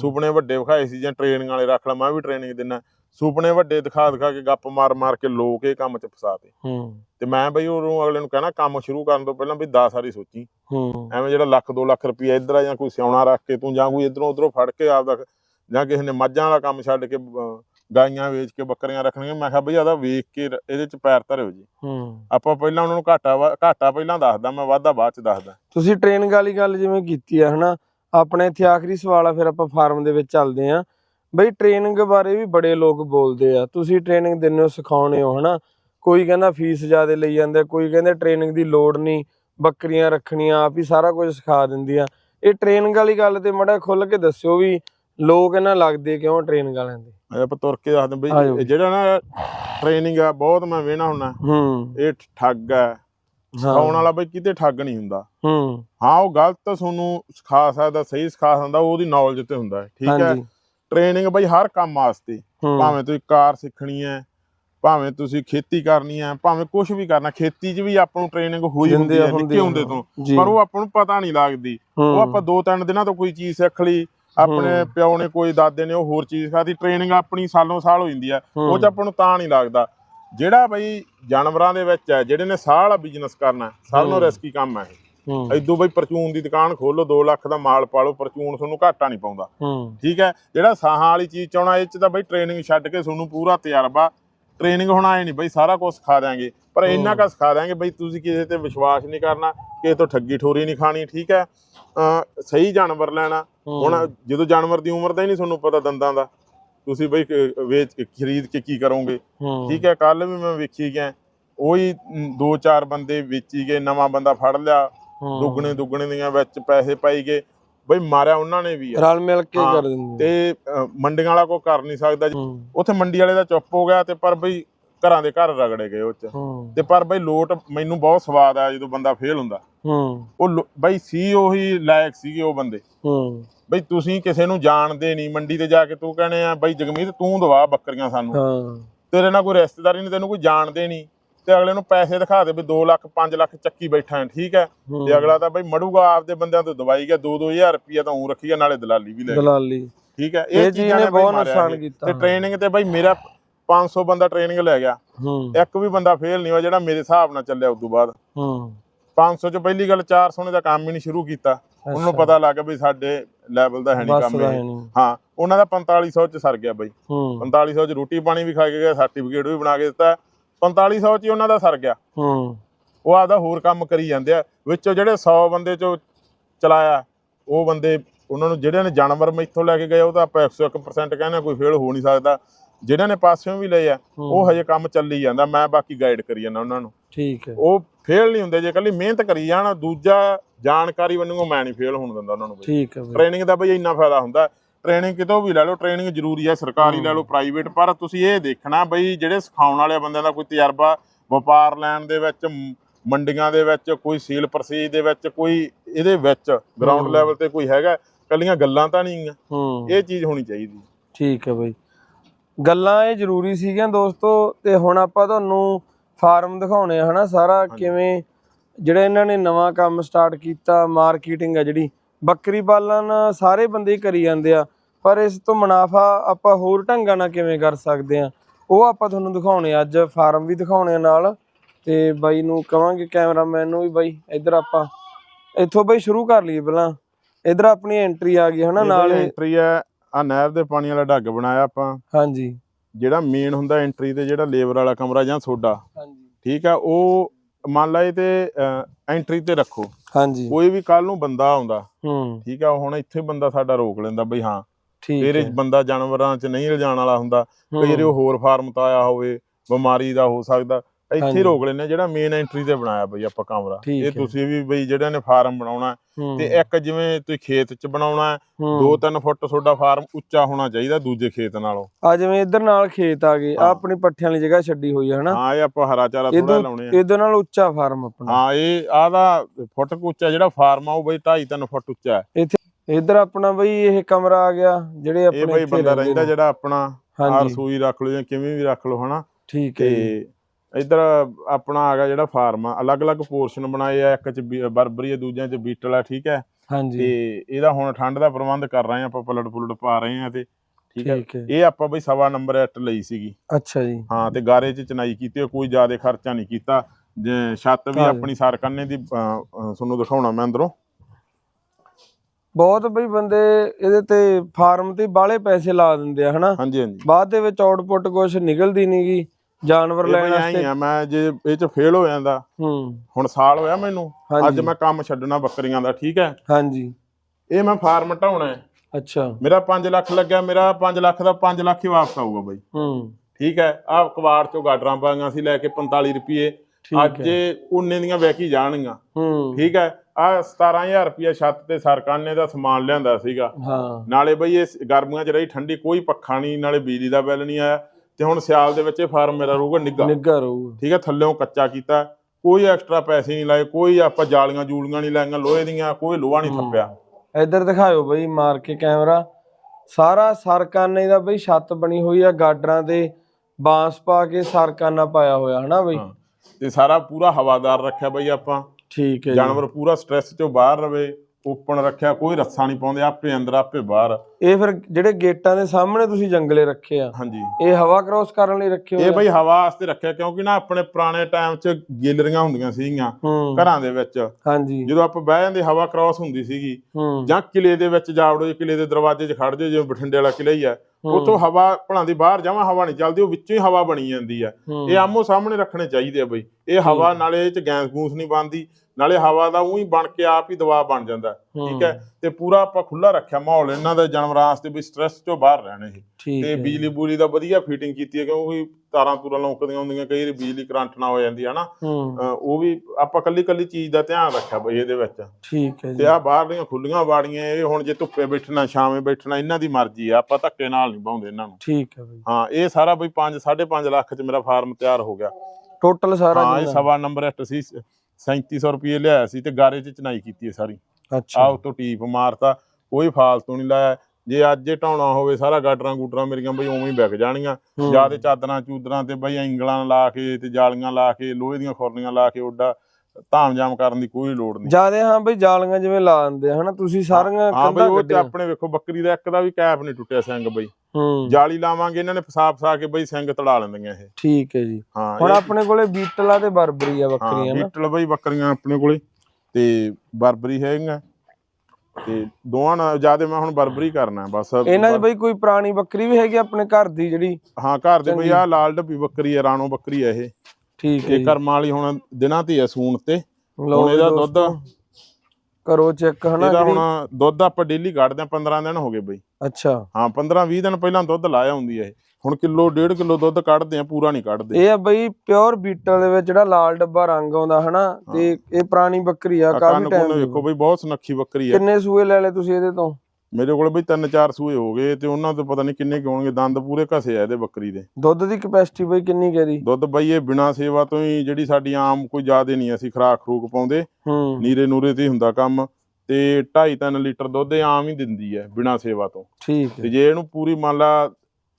A: ਸੁਪਨੇ ਵੱਡੇ ਵਿਖਾਏ ਸੀ ਜਾਂ ਟ੍ਰੇਨਿੰਗ ਵਾਲੇ ਰੱਖ ਲਾ ਮੈਂ ਵੀ ਟ੍ਰੇਨਿੰਗ ਦਿੰਨਾ। ਸੁਪਨੇ ਵੱਡੇ ਦਿਖਾ ਦਿਖਾ ਕੇ ਗੱਪ ਮਾਰ ਮਾਰ ਕੇ ਲੋਕ ਇਹ ਕੰਮ 'ਚ ਫਸਾਤੇ
B: ਹੂੰ,
A: ਤੇ ਮੈਂ ਬਈ ਉਹਨੂੰ ਅਗਲੇ ਨੂੰ ਕਹਿਣਾ ਕੰਮ ਸ਼ੁਰੂ ਕਰਨ ਤੋਂ ਪਹਿਲਾਂ ਵੀ 10 ਵਾਰੀ ਸੋਚੀ। ਐਵੇਂ ਜਿਹੜਾ ਲੱਖ 2 ਲੱਖ ਰੁਪਈਆ ਇੱਧਰ ਆ ਜਾਂ ਕੋਈ ਸਿਆਉਣਾ ਰੱਖ ਕੇ ਤੂੰ ਜਾਂ ਕੋਈ ਇਧਰੋਂ ਉਧਰੋਂ ਫੜ ਕੇ ਆਪਦਾ ਜਾਂ ਕਿਸੇ ਨੇ ਮੱਝਾਂ ਵਾਲਾ ਕੰਮ ਛੱਡ ਕੇ ਗਾਈਆਂ ਵੇਚ ਕੇ ਬੱਕਰੀਆਂ ਰੱਖਣੀਆਂ। ਮੈਂ ਕਿਹਾ ਬਈ ਆਦਾ ਵੇਖ ਕੇ ਇਹਦੇ 'ਚ ਪੈਰ ਧਰਿਓ ਜੀ।
B: ਹੂੰ।
A: ਆਪਾਂ ਪਹਿਲਾਂ ਉਹਨਾਂ ਨੂੰ ਘਾਟਾ ਘਾਟਾ ਪਹਿਲਾਂ ਦੱਸਦਾ ਮੈਂ ਵਾਧਾ ਬਾਅਦ 'ਚ ਦੱਸਦਾ।
B: ਤੁਸੀਂ ਟ੍ਰੇਨਿੰਗ ਵਾਲੀ ਗੱਲ ਜਿਵੇਂ ਕੀਤੀ ਆ ਹਨਾ? ਆਪਣੇ ਇੱਥੇ ਆਖਰੀ ਸਵਾਲ ਆ ਫਿਰ ਆਪਾਂ ਫਾਰਮ ਦੇ ਵਿੱਚ ਚੱਲਦੇ ਆ। ਬਈ ਟ੍ਰੇਨਿੰਗ ਬਾਰੇ ਵੀ ਬੜੇ ਲੋਕ ਬੋਲਦੇ ਆ। ਤੁਸੀਂ ਟ੍ਰੇਨਿੰਗ ਦਿੰਦੇ ਹੋ ਸਿਖਾਉਂਦੇ ਹੋ ਹਨਾ? ਕੋਈ ਕਹਿੰਦਾ ਫੀਸ ਜ਼ਿਆਦਾ ਲਈ ਜਾਂਦੇ ਕੋਈ ਕਹਿੰਦਾ ਟ੍ਰੇਨਿੰਗ ਦੀ ਲੋੜ ਨਹੀਂ ਬੱਕਰੀਆਂ ਰੱਖਣੀਆਂ ਆਪ ਹੀ ਸਾਰਾ ਕੁਝ ਸਿਖਾ ਦਿੰਦੀ ਆ। ਇਹ ਟ੍ਰੇਨਿੰਗ ਵਾਲੀ ਗੱਲ ਤੇ ਮੜਾ ਖੁੱਲ ਕੇ ਦੱਸਿਓ ਵੀ ਲੋਕ ਇਹਨਾਂ ਲੱਗਦੇ ਕਿਉਂ ਟ੍ਰੇਨਿੰਗ ਵਾਲਿਆਂ ਦੇ?
A: ਮੈਂ ਆਪਾਂ ਤੁਰ ਕੇ ਦੱਸਦਾ ਬਈ ਜਿਹੜਾ ਨਾ ਟ੍ਰੇਨਿੰਗ ਆ ਬਹੁਤ ਮੈਂ ਵੇਣਾ ਹੁੰਨਾ
B: ਹੂੰ।
A: ਇਹ ਠੱਗ ਹੈ। ਸਿਖਾਉਣ ਵਾਲਾ ਬਈ ਕਿਤੇ ਠੱਗ ਨਹੀਂ ਹੁੰਦਾ।
B: ਹੂੰ।
A: ਹਾਂ ਉਹ ਗਲਤ ਤੁਹਾਨੂੰ ਸਿਖਾ ਸਕਦਾ ਸਹੀ ਸਿਖਾ ਸਕਦਾ ਉਹਦੀ ਨੌਲੇਜ ਤੇ ਹੁੰਦਾ ਠੀਕ ਹੈ? ਟ੍ਰੇਨਿੰਗ ਬਈ ਹਰ ਕੰਮ ਵਾਸਤੇ। ਭਾਵੇਂ ਤੁਸੀਂ ਕਾਰ ਸਿੱਖਣੀ ਹੈ ਭਾਵੇਂ ਤੁਸੀਂ ਖੇਤੀ ਕਰਨੀ ਹੈ ਭਾਵੇਂ ਕੁਝ ਵੀ ਕਰਨਾ ਖੇਤੀ 'ਚ ਵੀ ਆਪਾਂ ਨੂੰ ਟ੍ਰੇਨਿੰਗ ਹੋਈ ਹੁੰਦੀ
B: ਆ,
A: ਹੈ ਨਿੱਕੇ
B: ਆ,
A: ਹੁੰਦੇ ਤੋਂ ਪਰ ਉਹ ਆਪਾਂ ਨੂੰ ਪਤਾ ਨਹੀਂ ਲੱਗਦੀ। ਉਹ ਆਪਾਂ ਦੋ ਤਿੰਨ ਦਿਨਾਂ ਤੋਂ ਕੋਈ ਚੀਜ਼ ਸਿੱਖ ਲਈ ਆਪਣੇ। ਪਿਓ ਨੇ ਕੋਈ ਦਾਦੇ ਨੇ ਉਹ ਹੋਰ ਚੀਜ਼ ਸਿਖਾਤੀ ਟ੍ਰੇਨਿੰਗ ਆਪਣੀ ਸਾਲੋਂ ਸਾਲ ਹੋ ਜਾਂਦੀ ਹੈ। ਉਹ 'ਚ ਆਪਾਂ ਨੂੰ ਤਾਂ ਨਹੀਂ ਲੱਗਦਾ। ਜਿਹੜਾ ਬਈ ਜਾਨਵਰਾਂ ਦੇ ਵਿੱਚ ਹੈ ਜਿਹੜੇ ਨੇ ਸਾਹ ਵਾਲਾ ਬਿਜ਼ਨਸ ਕਰਨਾ ਸਭ ਨੂੰ। ਰਿਸਕੀ ਕੰਮ ਹੈ। ਐਦੋਂ ਬਈ ਪਰਚੂਨ ਦੀ ਦੁਕਾਨ ਖੋਲੋ 2 ਲੱਖ ਦਾ ਮਾਲ ਪਾਲੋ ਪਰਚੂਨ ਤੁਹਾਨੂੰ ਘਾਟਾ ਨਹੀਂ ਪਾਉਂਦਾ। ਠੀਕ ਹੈ? ਜਿਹੜਾ ਸਾਹਾਂ ਵਾਲੀ ਚੀਜ਼ ਚਾਉਣਾ ਇਹ ਚ ਤਾਂ ਬਈ ਟ੍ਰੇਨਿੰਗ ਛੱਡ ਕੇ ਤੁਹਾਨੂੰ ਪੂਰਾ ਤਜਰਬਾ। ਟ੍ਰੇਨਿੰਗ ਹੁਣ ਆਏ ਨਹੀਂ ਬਈ ਸਾਰਾ ਕੁਝ ਸਿਖਾ ਦਿਆਂਗੇ। ਪਰ ਇੰਨਾ ਕੁ ਸਿਖਾ ਦਿਆਂਗੇ ਬਈ ਤੁਸੀਂ ਕਿਸੇ ਤੇ ਵਿਸ਼ਵਾਸ ਨਹੀਂ ਕਰਨਾ ਕਿਸੇ ਤੋਂ ਠੱਗੀ ਠੋਰੀ ਨਹੀਂ ਖਾਣੀ ਠੀਕ ਹੈ? ਸਹੀ ਜਾਨਵਰ ਲੈਣਾ ਹੁਣ ਜਦੋਂ ਜਾਨਵਰ ਦੀ ਉਮਰ ਦਾ ਹੀ ਨਹੀਂ ਤੁਹਾਨੂੰ ਪਤਾ ਦੰਦਾਂ ਦਾ ਤੁਸੀਂ ਬਈ ਵੇਚ ਕੇ ਖਰੀਦ ਕੇ ਕੀ ਕਰੋਗੇ? ਠੀਕ ਹੈ ਕੱਲ ਵੀ ਮੈਂ ਵੇਖੀ ਗਿਆ ਉਹੀ ਦੋ ਚਾਰ ਬੰਦੇ ਵੇਚੀ ਗਏ ਨਵਾਂ ਬੰਦਾ ਫੜ ਲਿਆ। ਦੁੱਗਣੇ ਦੁੱਗਣੇ ਦੀਆਂ ਵਿੱਚ ਪੈਸੇ ਪਾਈ ਗਏ ਬਈ ਮਾਰਿਆ ਉਹਨਾਂ ਨੇ ਵੀ
B: ਰਲ ਮਿਲ ਕੇ ਕਰ ਦਿੰਦੇ
A: ਤੇ ਮੰਡੀਆਂ ਵਾਲਾ ਕੋ ਕਰ ਨਹੀਂ ਸਕਦਾ ਉੱਥੇ ਮੰਡੀ ਵਾਲੇ ਦਾ ਚੁੱਪ ਹੋ ਗਿਆ ਤੇ ਪਰ ਬਈ ਘਰਾਂ ਦੇ ਘਰ ਰਗੜੇ ਗਏ ਉਹ ਚ। ਤੇ ਪਰ ਬਈ ਲੋਟ ਮੈਨੂੰ ਬਹੁਤ ਸਵਾਦ ਆ ਜਦੋਂ ਬੰਦਾ ਫੇਲ ਹੁੰਦਾ।
B: ਹੂੰ।
A: ਉਹ ਲੋ- ਬਈ ਸੀ ਉਹੀ ਲਾਇਕ ਸੀਗੇ ਉਹ ਬੰਦੇ।
B: ਹੂੰ।
A: ਬਈ ਤੁਸੀਂ ਕਿਸੇ ਨੂੰ ਜਾਣਦੇ ਨਹੀਂ ਮੰਡੀ ਤੇ ਜਾ ਕੇ ਤੂੰ ਕਹਣੇ ਆ ਬਈ ਜਗਮੀਤ ਤੂੰ ਦਵਾ ਬੱਕਰੀਆਂ ਸਾਨੂੰ।
B: ਹਾਂ।
A: ਤੇਰੇ ਨਾਲ ਕੋਈ ਰਿਸ਼ਤੇਦਾਰੀ ਨਹੀਂ ਤੈਨੂੰ ਕੋਈ ਜਾਣਦੇ ਨਹੀਂ। ਤੇ ਅਗਲੇ ਨੂੰ ਪੈਸੇ ਦਿਖਾ ਦੇ ਵੀ 2 ਲੱਖ 5 ਲੱਖ ਚੱਕੀ ਬੈਠਾ ਹੈ ਠੀਕ ਹੈ?
B: ਹੂੰ।
A: ਤੇ ਅਗਲਾ ਤਾਂ ਬਈ ਮੜੂਗਾ ਆਪਦੇ ਬੰਦਿਆਂ ਤੋਂ ਦਵਾਈ ਗਿਆ 2-2000 ਰੁਪਈਆ ਤਾਂ ਉਂ ਰੱਖੀ ਗਿਆ ਨਾਲੇ ਦਲਾਲੀ ਵੀ ਲੈ ਗਿਆ
B: ਦਲਾਲੀ।
A: ਠੀਕ ਹੈ?
B: ਇਹ ਚੀਜ਼
A: ਚੀਜ਼ਾਂ
B: ਨੇ
A: ਬਈ
B: ਬਹੁਤ
A: ਮਾਰਿਆ
B: ਨੁਕਸਾਨ
A: ਇਹ।
B: ਕੀਤਾ।
A: ਤੇ ਟ੍ਰੇਨਿੰਗ ਤੇ ਬਈ ਮੇਰਾ 500 ਬੰਦਾ ਟ੍ਰੇਨਿੰਗ ਲੈ ਗਿਆ।
B: ਹੂੰ।
A: ਇੱਕ ਵੀ ਬੰਦਾ ਫੇਲ ਨਹੀਂ ਹੋਇਆ ਜਿਹੜਾ ਮੇਰੇ ਹਿਸਾਬ ਨਾਲ ਚੱਲਿਆ ਉਸ ਤੋਂ ਬਾਅਦ।
B: ਹੂੰ।
A: 500 ਚ ਪਹਿਲੀ ਗੱਲ 400 ਨੇ ਤਾਂ ਕੰਮ ਹੀ ਨਹੀਂ ਸ਼ੁਰੂ ਕੀਤਾ। ਉਹਨਾਂ ਨੂੰ। ਪਤਾ ਲੱਗ ਗਿਆ ਵੀ ਸਾਡੇ ਲੈਵਲ ਦਾ ਹੈ ਨਹੀਂ ਕੰਮ
B: ਦਾ
A: ਇਹ।
B: ਹੈ
A: ਉਹਨਾਂ ਦਾ 4500 ਚ ਸਰ ਗਿਆ ਬਈ।
B: ਹੂੰ।
A: 4500 ਚ ਰੋਟੀ ਪਾਣੀ ਵੀ ਖਾ ਕੇ ਗਿਆ ਸਰਟੀਫਿਕੇਟ ਵੀ ਬਣਾ ਕੇ ਦਿੱਤਾ। 4500 ਚ ਹੀ ਉਹਨਾਂ ਦਾ ਸਰ ਗਿਆ।
B: ਹੂੰ।
A: ਉਹ ਆਦਾ ਹੋਰ ਕੰਮ ਕਰੀ ਜਾਂਦੇ ਆ। ਵਿੱਚੋਂ ਜਿਹੜੇ 100 ਬੰਦੇ ਚੋਂ ਚਲਾਇਆ ਉਹ ਬੰਦੇ ਉਹਨਾਂ ਨੂੰ ਜਿਹੜਿਆਂ ਨੇ ਜਾਨਵਰ ਮੈਥੋਂ ਲੈ ਕੇ ਗਏ ਉਹ ਤਾਂ ਆਪਾਂ 101% ਕਹਿੰਦੇ ਕੋਈ ਫੇਲ ਹੋ ਨਹੀਂ ਸਕਦਾ। ਜਿਹੜਿਆਂ ਨੇ ਪਾਸਿਓਂ ਵੀ ਲਏ ਆ ਉਹ ਹਜੇ ਕੰਮ ਚੱਲੀ ਜਾਂਦਾ। ਮੈਂ ਬਾਕੀ ਗਾਈਡ ਕਰੀ ਜਾਂਦਾ ਉਹਨਾਂ ਨੂੰ।
B: ਠੀਕ ਹੈ।
A: ਉਹ ਫੇਲ ਨਹੀਂ ਹੁੰਦੇ ਜੇ ਕੱਲੀ ਮਿਹਨਤ ਕਰੀ ਜਾਣ ਦੂਜਾ ਜਾਣਕਾਰੀ ਵੰਨੂ ਮੈਂ ਨਹੀਂ ਫੇਲ ਹੋਣ ਦਿੰਦਾ ਉਹਨਾਂ ਨੂੰ
B: ਠੀਕ ਹੈ
A: ਟ੍ਰੇਨਿੰਗ ਦਾ ਬਈ ਇੰਨਾ ਫਾਇਦਾ ਹੁੰਦਾ ਟ੍ਰੇਨਿੰਗ ਕਿਤੋਂ ਵੀ ਲੈ ਲਓ ਟ੍ਰੇਨਿੰਗ ਜ਼ਰੂਰੀ ਹੈ ਸਰਕਾਰੀ ਲੈ ਲਓ ਪ੍ਰਾਈਵੇਟ ਪਰ ਤੁਸੀਂ ਇਹ ਦੇਖਣਾ ਬਈ ਜਿਹੜੇ ਸਿਖਾਉਣ ਵਾਲੇ ਬੰਦਿਆਂ ਦਾ ਕੋਈ ਤਜਰਬਾ ਵਪਾਰ ਲੈਣ ਦੇ ਵਿੱਚ ਮੰਡੀਆਂ ਦੇ ਵਿੱਚ ਕੋਈ ਸੀਲ ਪ੍ਰਸੀਜ ਦੇ ਵਿੱਚ ਕੋਈ ਇਹਦੇ ਵਿੱਚ ਗਰਾਊਂਡ। ਲੈਵਲ ਤੇ ਕੋਈ ਹੈਗਾ ਕੱਲੀਆਂ ਗੱਲਾਂ ਤਾਂ ਨਹੀਂ ਆ ਇਹ ਚੀਜ਼ ਹੋਣੀ ਚਾਹੀਦੀ
B: ਠੀਕ ਹੈ ਬਈ। ਗੱਲਾਂ ਇਹ ਜ਼ਰੂਰੀ ਸੀਗੀਆਂ ਦੋਸਤੋ ਤੇ ਹੁਣ ਆਪਾਂ ਤੁਹਾਨੂੰ ਫਾਰਮ ਦਿਖਾਉਣੇ ਆ ਹਨਾ? ਸਾਰਾ। ਕਿਵੇਂ ਜਿਹੜਾ ਇਹਨਾਂ ਨੇ ਨਵਾਂ ਕੰਮ ਸਟਾਰਟ ਕੀਤਾ ਮਾਰਕੀਟਿੰਗ ਆ ਜਿਹੜੀ ਬੱਕਰੀ ਪਾਲਣ ਸਾਰੇ ਬੰਦੇ ਹੀ ਕਰੀ ਜਾਂਦੇ ਆ ਪਰ ਇਸ ਤੋਂ ਮੁਨਾਫਾ ਆਪਾਂ ਹੋਰ ਢੰਗਾਂ ਨਾਲ ਕਿਵੇਂ ਕਰ ਸਕਦੇ ਆ? ਉਹ ਆਪਾਂ ਤੁਹਾਨੂੰ ਦਿਖਾਉਣੇ ਆ ਅੱਜ ਫਾਰਮ ਵੀ ਦਿਖਾਉਣੇ ਆ ਨਾਲ ਤੇ ਬਾਈ ਨੂੰ ਕਵਾਂਗੇ ਕੈਮਰਾਮੈਨ ਨੂੰ ਵੀ ਬਾਈ ਇੱਧਰ ਆਪਾਂ ਇੱਥੋਂ ਬਾਈ ਸ਼ੁਰੂ ਕਰ ਲਈਏ ਪਹਿਲਾਂ ਇੱਧਰ ਆਪਣੀ ਐਂਟਰੀ ਆ ਗਈ ਹਨਾ? ਨਾਲ
A: ਐਂਟਰੀ ਹੈ ਆ ਨਹਿਰ ਦੇ ਪਾਣੀ ਵਾਲਾ ਢੱਗ ਬਣਾਇਆ ਆਪਾਂ।
B: ਹਾਂਜੀ।
A: ਜਿਹੜਾ ਮੇਨ ਹੁੰਦਾ ਐਂਟਰੀ ਤੇ ਜਿਹੜਾ ਲੇਬਰ ਵਾਲਾ ਕਮਰਾ ਜਾਂ ਸੋਡਾ
B: ਹਾਂਜੀ
A: ਠੀਕ ਆ ਉਹ ਮੰਨ ਲਾ ਇਹ ਤੇ ਐਂਟਰੀ ਤੇ ਰੱਖੋ।
B: ਹਾਂਜੀ।
A: ਕੋਈ ਵੀ ਕੱਲ ਨੂੰ ਬੰਦਾ ਆਉਂਦਾ
B: ਹੂੰ।
A: ਠੀਕ ਆ ਹੁਣ ਇੱਥੇ ਬੰਦਾ ਸਾਡਾ ਰੋਕ ਲੈਂਦਾ ਬਈ ਹਾਂ
B: ਠੀਕ
A: ਫਿਰ ਇਹ ਬੰਦਾ ਜਾਨਵਰਾਂ 'ਚ ਨਹੀਂ ਲਿਜਾਣ ਵਾਲਾ ਹੁੰਦਾ ਕਈ ਵਾਰੀ ਉਹ ਹੋਰ ਫਾਰਮ ਤੋਂ ਆਇਆ ਹੋਵੇ ਬਿਮਾਰੀ ਦਾ ਹੋ ਸਕਦਾ ਇੱਥੇ ਰੋਕ ਲੈਣੇ ਜਿਹੜਾ ਮੇਨ ਐਂਟਰੀ ਤੇ ਬਣਾਇਆ ਬਈ ਆਪਾਂ ਕਮਰਾ। ਇਹ। ਤੁਸੀਂ ਵੀ ਬਈ ਜਿਹੜਾ ਨੇ ਫਾਰਮ ਬਣਾਉਣਾ ਤੇ ਇੱਕ ਜਿਵੇਂ ਤੁਸੀਂ ਖੇਤ 'ਚ ਬਣਾਉਣਾ ਹੈ
B: ਹੂੰ।
A: 2-3 ਫੁੱਟ ਤੁਹਾਡਾ ਫਾਰਮ ਉੱਚਾ ਹੋਣਾ ਚਾਹੀਦਾ ਦੂਜੇ ਖੇਤ ਨਾਲੋਂ।
B: ਆ ਜਿਵੇਂ ਇੱਧਰ ਨਾਲ ਖੇਤ ਆ ਗਏ ਆ। ਆਪਣੀ ਪੱਠਿਆਂ ਵਾਲੀ ਜਗ੍ਹਾ ਛੱਡੀ ਹੋਈ ਹੈ ਹਨਾ?
A: ਹਾਂ ਇਹ ਆਪਾਂ ਹਰਾ ਚਾਰਾ ਥੋੜਾ ਲਾਉਣੇ ਆ।
B: ਇਹਦੇ ਨਾਲ ਉੱਚਾ ਫਾਰਮ ਆਪਣਾ।
A: ਹਾਂ ਇਹ ਆਦਾ ਫੁੱਟ ਉੱਚਾ ਜਿਹੜਾ ਫਾਰਮ ਆ ਉਹ ਬਈ 2.5-3 ਫੁੱਟ ਉੱਚਾ ਹੈ।
B: ਇੱਧਰ ਆਪਣਾ ਬਈ ਇਹ ਕਮਰਾ ਆ ਗਿਆ ਜਿਹੜੇ ਆਪਣੇ
A: ਇਹ ਬਈ
B: ਇੱਥੇ
A: ਬੰਦਾ
B: ਰਹਿੰਦੇ।
A: ਜਿਹੜਾ ਆਪਣਾ ਆ ਰਸੋਈ ਰੱਖ ਲਓ ਜਾਂ ਕਿਵੇਂ ਵੀ ਰੱਖ ਲਓ ਹਨਾ?
B: ਠੀਕ ਹੈ
A: ਇੱਧਰ ਆਪਣਾ ਆ ਗਿਆ ਜਿਹੜਾ ਫਾਰਮ ਆ ਅਲੱਗ-ਅਲੱਗ ਪੋਰਸ਼ਨ ਬਣਾਏ ਆ ਇੱਕ ਚ ਬਰਬਰੀ ਆ ਦੂਜਿਆਂ ਚ ਬੀਟਲ ਆ ਠੀਕ ਹੈ?
B: ਹਾਂਜੀ।
A: ਤੇ ਇਹਦਾ ਹੁਣ ਠੰਡ ਦਾ ਪ੍ਰਬੰਧ ਕਰ ਰਹੇ ਆ ਆਪਾਂ ਪਲਟ ਪੁਲਟ ਪਾ ਰਹੇ ਆ ਤੇ ਠੀਕ ਹੈ? ਇਹ ਆਪਾਂ ਬਈ ਸਵਾ ਨੰਬਰ ਇੱਟ ਲਈ ਸੀਗੀ।
B: ਅੱਛਾ ਜੀ।
A: ਹਾਂ ਤੇ ਗਾਰੇ ਚ ਚਨਾਈ ਕੀਤੀ ਕੋਈ ਜ਼ਿਆਦਾ ਖਰਚਾ ਨਹੀਂ ਕੀਤਾ। ਛੱਤ ਵੀ। ਆਪਣੀ ਸਰਕੰਨੇ ਦੀ ਤੁਹਾਨੂੰ ਦਿਖਾਉਣਾ ਮੈਂ ਅੰਦਰੋਂ।
B: ਬਹੁਤ ਬਈ ਬੰਦੇ ਇਹਦੇ ਤੇ ਫਾਰਮ ਤੇ ਬਾਹਲੇ ਪੈਸੇ ਲਾ ਦਿੰਦੇ ਆ ਹਨਾ? ਬਾਅਦ ਦੇ ਵਿੱਚ ਆਊਟਪੁੱਟ ਕੁਝ ਨਿਕਲਦੀ ਨਹੀਂਗੀ ਜਾਨਵਰ ਲੈਣ ਵਾਸਤੇ।
A: ਆ ਮੈਂ ਜੇ ਇਹ ਚ ਫੇਲ ਹੋ ਜਾਂਦਾ
B: ਹੂੰ।
A: ਹੁਣ ਸਾਲ ਹੋਇਆ ਮੈਨੂੰ ਅੱਜ ਮੈਂ ਕੰਮ ਛੱਡਣਾ ਬੱਕਰੀਆਂ ਦਾ ਠੀਕ ਹੈ?
B: ਹਾਂਜੀ।
A: ਇਹ ਮੈਂ ਫਾਰਮ ਢਾਉਣਾ ਹੈ।
B: ਅੱਛਾ।
A: ਮੇਰਾ 5 ਲੱਖ ਲੱਗਿਆ ਮੇਰਾ 5 ਲੱਖ ਦਾ 5 ਲੱਖ ਹੀ ਵਾਪਸ ਆਊਗਾ ਬਾਈ।
B: ਹੂੰ।
A: ਠੀਕ ਹੈ? ਆਹ ਕਬਾੜ ਚੋਂ ਗਾਡਰਾਂ ਪਾਈਆਂ ਸੀ ਲੈ ਕੇ 45 ਰੁਪਏ। ਅੱਜ ਉਨੇ ਦੀਆਂ ਵੈਕੀ ਜਾਣਗੀਆਂ।
B: ਹੂੰ।
A: ਠੀਕ ਹੈ? ਆ 17000 ਰੁਪਏ ਛੱਤ ਤੇ ਸਰਕਾਨੇ ਦਾ ਸਮਾਨ ਲਿਆਂਦਾ ਸੀਗਾ।
B: ਹਾਂ।
A: ਨਾਲੇ ਬਈ ਇਹ ਗਰਮੀਆਂ 'ਚ ਰਹੀ ਠੰਡੀ ਕੋਈ ਪੱਖਾ ਨਹੀਂ ਨਾਲੇ ਬਿਜਲੀ ਦਾ ਬਿੱਲ ਨਹੀਂ ਆਇਆ। ਤੇ ਹੁਣ ਸਿਆਲ ਦੇ ਵਿੱਚ ਇਹ ਫਾਰਮ ਮੇਰਾ ਰਹੂਗਾ ਨਿੱਗਾ
B: ਨਿੱਘਾ ਰਹੂਗਾ।
A: ਠੀਕ ਹੈ ਥੱਲੇੋਂ ਕੱਚਾ ਕੀਤਾ। ਕੋਈ ਐਕਸਟਰਾ ਪੈਸੇ ਨਹੀਂ ਲਾਏ ਕੋਈ ਆਪਾਂ ਜਾਲੀਆਂ ਜੂਲੀਆਂ ਨਹੀਂ ਲਾਈਆਂ ਲੋਹੇ ਦੀਆਂ ਕੋਈ ਲੋਹਾ ਨਹੀਂ। ਥੱਪਿਆ।
B: ਇੱਧਰ ਦਿਖਾਇਓ ਬਈ ਮਾਰ ਕੇ ਕੈਮਰਾ। ਸਾਰਾ ਸਰਕਾਨੇ ਦਾ ਬਈ ਛੱਤ ਬਣੀ ਹੋਈ ਆ ਗਾਡਰਾਂ ਤੇ ਬਾਂਸ ਪਾ ਕੇ ਸਰਕਾਨਾ ਪਾਇਆ ਹੋਇਆ ਹਨਾ ਬਈ।
A: ਤੇ ਸਾਰਾ ਪੂਰਾ ਹਵਾਦਾਰ ਰੱਖਿਆ ਬਈ ਆਪਾਂ।
B: ਠੀਕ ਹੈ
A: ਜਾਨਵਰ ਪੂਰਾ ਸਟ੍ਰੈਸ ਚੋਂ ਬਾਹਰ ਰਵੇ। ਓਪਨ ਰੱਖਿਆ ਕੋਈ ਰੱਸਾ ਨਹੀਂ ਪਾਉਂਦੇ ਆਪੇ ਅੰਦਰ ਆਪੇ ਬਾਹਰ।
B: ਇਹ ਫਿਰ ਜਿਹੜੇ ਗੇਟਾਂ ਦੇ ਸਾਹਮਣੇ ਤੁਸੀਂ ਜੰਗਲੇ ਰੱਖੇ ਆ
A: ਹਾਂਜੀ।
B: ਇਹ ਹਵਾ ਕ੍ਰੋਸ ਕਰਨ ਲਈ ਰੱਖੇ ਹੋਏ
A: ਇਹ
B: ਆ?
A: ਬਈ ਹਵਾ ਵਾਸਤੇ ਰੱਖਿਆ ਕਿਉਂਕਿ ਨਾ ਆਪਣੇ ਪੁਰਾਣੇ ਟਾਈਮ 'ਚ ਗੈਲਰੀਆਂ ਹੁੰਦੀਆਂ ਸੀਗੀਆਂ
B: ਹੂੰ।
A: ਘਰਾਂ ਦੇ ਵਿੱਚ।
B: ਹਾਂਜੀ।
A: ਜਦੋਂ ਆਪਾਂ ਬਹਿ ਜਾਂਦੇ ਹਵਾ ਕ੍ਰਾਸ ਹੁੰਦੀ ਸੀਗੀ।
B: ਹੂੰ।
A: ਜਾਂ ਕਿਲੇ ਦੇ ਵਿੱਚ ਜਾ ਵੜੋ ਕਿਲੇ ਦੇ ਦਰਵਾਜ਼ੇ 'ਚ ਖੜ ਜਾਓ ਜਿਵੇਂ ਬਠਿੰਡੇ ਵਾਲਾ ਕਿਲਾ ਹੀ ਆ। ਉੱਥੋਂ ਹਵਾ ਭਲਾਂਦੀ ਬਾਹਰ ਜਾਵਾਂ ਹਵਾ ਨਹੀਂ ਚੱਲਦੀ ਉਹ ਵਿੱਚੋਂ ਹੀ ਹਵਾ ਬਣੀ ਜਾਂਦੀ ਆ। ਇਹ ਆਮੋ ਸਾਹਮਣੇ ਰੱਖਣੇ ਚਾਹੀਦੇ ਆ ਬਈ। ਇਹ ਹਵਾ ਨਾਲੇ ਇਹ 'ਚ ਗੈਸ ਗੂਸ ਨਹੀਂ ਬਣਦੀ। ਨਾਲੇ ਹਵਾ ਦਾ ਉਹੀ ਬਣ ਕੇ ਆਪ ਹੀ ਦਬਾਅ ਬਣ ਜਾਂਦਾ ਠੀਕ ਹੈ? ਤੇ ਪੂਰਾ ਆਪਾਂ ਖੁੱਲਾ ਰੱਖਿਆ ਮਾਹੌਲ ਇਹਨਾਂ ਦੇ ਜਾਨਵਰਾਂ ਵਾਸਤੇ ਵੀ ਸਟ੍ਰੈਸ ਚੋਂ ਬਾਹਰ ਰਹਿਣੇ ਇਹ। ਤੇ ਬਿਜਲੀ ਬੂਲੀ ਦਾ ਵਧੀਆ ਫਿਟਿੰਗ ਕੀਤੀ ਹੈ ਕਿਉਂਕਿ ਤਾਰਾਂ ਤੂਰਾਂ ਲੌਂਕਦੀਆਂ ਹੁੰਦੀਆਂ ਕਈ ਵਾਰੀ ਬਿਜਲੀ ਕਰੰਟ ਨਾ ਹੋ ਜਾਂਦੀ ਹੈ। ਨਾ ਉਹ ਵੀ ਆਪਾਂ ਕੱਲੀ ਕੱਲੀ ਚੀਜ਼ ਦਾ ਧਿਆਨ ਰੱਖਿਆ ਬਈ ਇਹਦੇ ਵਿੱਚ।
B: ਠੀਕ ਹੈ ਜੀ।
A: ਤੇ ਆ ਬਾਹਰਲੀਆਂ ਖੁੱਲੀਆਂ ਬਾੜੀਆਂ ਇਹ ਹੁਣ ਜੇ ਧੁੱਪੇ ਬੈਠਣਾ ਛਾਵੇਂ ਬੈਠਣਾ ਇਹਨਾਂ ਦੀ ਮਰਜ਼ੀ ਆ ਆਪਾਂ ਧੱਕੇ ਨਾਲ ਨਹੀਂ ਬਾਉਂਦੇ ਇਹਨਾਂ ਨੂੰ।
B: ਠੀਕ ਹੈ ਬਈ।
A: ਹਾਂ ਇਹ ਸਾਰਾ ਬਈ 5 5.5 ਲੱਖ ਚ ਮੇਰਾ ਫਾਰਮ ਤਿਆਰ ਹੋ ਗਿਆ।
B: ਟੋਟਲ ਸਾਰਾ
A: ਹਾਂ ਇਹ ਸਵਾ ਨੰਬਰ ਇੱਟ ਸੀ 3700 ਰੁਪਏ ਲਿਆਇਆ ਸੀ ਤੇ ਗਾਰੇ ਚ ਚਨਾਈ ਕੀਤੀ ਹੈ ਸਾਰੀ।
B: ਅੱਛਾ।
A: ਆ ਉਤੋਂ ਟੀਪ ਮਾਰਤਾ ਕੋਈ ਫਾਲਤੂ ਨਹੀਂ ਲਾਇਆ। ਜੇ ਅੱਜ ਇਹ ਢਾਉਣਾ ਹੋਵੇ ਸਾਰਾ ਗਾਡਰਾਂ ਗੂਟਰਾਂ ਮੇਰੀਆਂ ਬਈ ਉਵੇਂ ਹੀ ਵਿਕ ਜਾਣੀਆਂ।
B: ਹੂੰ,
A: ਜਿਆਦੇ ਚਾਦਰਾਂ ਚੂਦਰਾਂ ਤੇ ਬਈ ਐਂਗਲਾਂ ਲਾ ਕੇ ਤੇ ਜਾਲੀਆਂ ਲਾ ਕੇ ਲੋਹੇ ਦੀਆਂ ਖੁਰਲੀਆਂ ਲਾ ਕੇ ਓਡਾ ਧਾਮ-ਜਾਮ ਕਰਨ ਦੀ ਕੋਈ ਲੋੜ ਨਹੀਂ।
B: ਜਿਆਦੇ ਹਾਂ ਬਈ ਜਾਲੀਆਂ ਜਿਵੇਂ ਲਾ ਦਿੰਦੇ ਹਨਾ? ਤੁਸੀਂ ਸਾਰੀਆਂ
A: ਹਾਂ ਬਈ ਉਹ ਤੇ ਆਪਣੇ ਵੇਖੋ ਬੱਕਰੀ ਦਾ ਇੱਕ ਦਾ ਵੀ ਕੈਪ ਨਹੀਂ ਟੁੱਟਿਆ ਸਿੰਘ ਬਈ।
B: ਹੂੰ।
A: ਜਾਲੀ ਲਾਵਾਂਗੇ ਇਹਨਾਂ ਨੇ ਫਸਾ ਫਸਾ ਕੇ ਬਈ ਸਿੰਘ ਤੜਾ ਲੈਂਦੀਆਂ ਇਹ।
B: ਠੀਕ ਹੈ ਜੀ।
A: ਹਾਂ
B: ਹੁਣ ਆਪਣੇ ਕੋਲੇ ਬੀਟਲਾ ਤੇ ਬਰਬਰੀ ਆ ਬੱਕਰੀਆਂ ਨਾ
A: ਬੀਟਲ ਬਈ ਬੱਕਰੀਆਂ ਆਪਣੇ ਕੋਲੇ ਤੇ ਬਰਬਰੀ ਹੈਗੀਆਂ। ਤੇ ਦੋਵਾਂ ਨਾਲ ਜ਼ਿਆਦਾ ਮੈਂ ਹੁਣ ਬਰਬਰੀ ਕਰਨਾ ਬਸ।
B: ਇਹਨਾਂ 'ਚ ਬਈ ਕੋਈ ਪੁਰਾਣੀ ਬੱਕਰੀ ਵੀ ਹੈਗੀ ਆਪਣੇ ਘਰ ਦੀ ਜਿਹੜੀ?
A: ਹਾਂ ਘਰ ਦੇ ਬਈ। ਆ ਲਾਲ ਡੱਬੀ ਬੱਕਰੀ ਆ ਰਾਣੋ ਬੱਕਰੀ ਆ ਇਹ।
B: ਠੀਕ ਹੈ
A: ਇਹ
B: ਜੀ।
A: ਕਰਮਾਂ ਵਾਲੀ ਹੁਣ ਦਿਨਾਂ ਤੇ ਆ ਸੂਣ ਤੇ।
B: ਲਓ
A: ਹੁਣ ਇਹਦਾ ਦੁੱਧ
B: ਦੋਸਤੋ, ਕਰੋ ਚੈੱਕ ਹਨਾ
A: ਇਹਦਾ
B: ਜਿਹੜੀ-
A: ਹੁਣ ਦੁੱਧ ਆਪਾਂ ਡੇਲੀ ਕੱਢਦੇ ਆ 15 ਦਿਨ ਹੋ ਗਏ ਬਈ।
B: ਅੱਛਾ।
A: ਹਾਂ 15 20 ਦਿਨ ਪਹਿਲਾਂ ਦੁੱਧ ਲਾਇਆ ਹੁੰਦੀ ਹੈ ਇਹ। ਹੁਣ ਕਿਲੋ ਡੇਢ ਕਿਲੋ ਦੁੱਧ ਕੱਢਦੇ ਆ ਪੂਰਾ ਨਹੀਂ ਕੱਢਦੇ।
B: ਇਹ ਆ ਬਈ ਪਿਓਰ ਬੀਟਲ ਦੇ ਵਿੱਚ ਜਿਹੜਾ ਲਾਲ ਡੱਬਾ ਰੰਗ ਆਉਂਦਾ ਹਨਾ ਤੇ ਇਹ ਪੁਰਾਣੀ ਬੱਕਰੀ ਆ ਕਾਫੀ
A: ਕੰਨ
B: ਟਾਈਮ
A: ਵੇਖੋ ਬਈ ਬਹੁਤ ਸੁਨੱਖੀ ਬੱਕਰੀ ਆ।
B: ਕਿੰਨੇ ਸੂਏ ਲੈ ਲਏ ਤੁਸੀਂ ਇਹਦੇ ਤੋਂ?
A: ਮੇਰੇ ਕੋਲ ਬਈ ਤਿੰਨ ਚਾਰ ਸੂਏ ਹੋ ਗਏ ਤੇ ਉਹਨਾਂ ਤੋਂ ਪਤਾ ਨਹੀਂ ਕਿੰਨੇ ਕੁ ਹੋਣਗੇ ਦੰਦ ਪੂਰੇ ਘਸੇ ਆ ਇਹਦੇ ਬੱਕਰੀ ਦੇ।
B: ਦੁੱਧ ਦੀ ਕਪੈਸਿਟੀ ਬਈ ਕਿੰਨੀ ਕੁ ਇਹਦੀ?
A: ਦੁੱਧ ਬਈ ਇਹ ਬਿਨਾ ਸੇਵਾ ਤੋਂ ਹੀ ਜਿਹੜੀ ਸਾਡੀ ਆਮ ਕੋਈ ਜ਼ਿਆਦੇ ਨਹੀਂ ਅਸੀਂ ਖਰਾਕ ਖਰੂਕ ਪਾਉਂਦੇ।
B: ਹੂੰ।
A: ਨੀਰੇ ਨੂਰੇ ਤੇ ਹੀ ਹੁੰਦਾ ਕੰਮ ਤੇ 2.5 3 ਲੀਟਰ ਦੁੱਧ ਇਹ ਆਮ ਹੀ ਦਿੰਦੀ ਹੈ ਬਿਨਾ ਸੇਵਾ ਤੋਂ।
B: ਠੀਕ
A: ਤੇ ਜੇ ਇਹਨੂੰ ਪੂਰੀ ਮੰਨ ਲਾ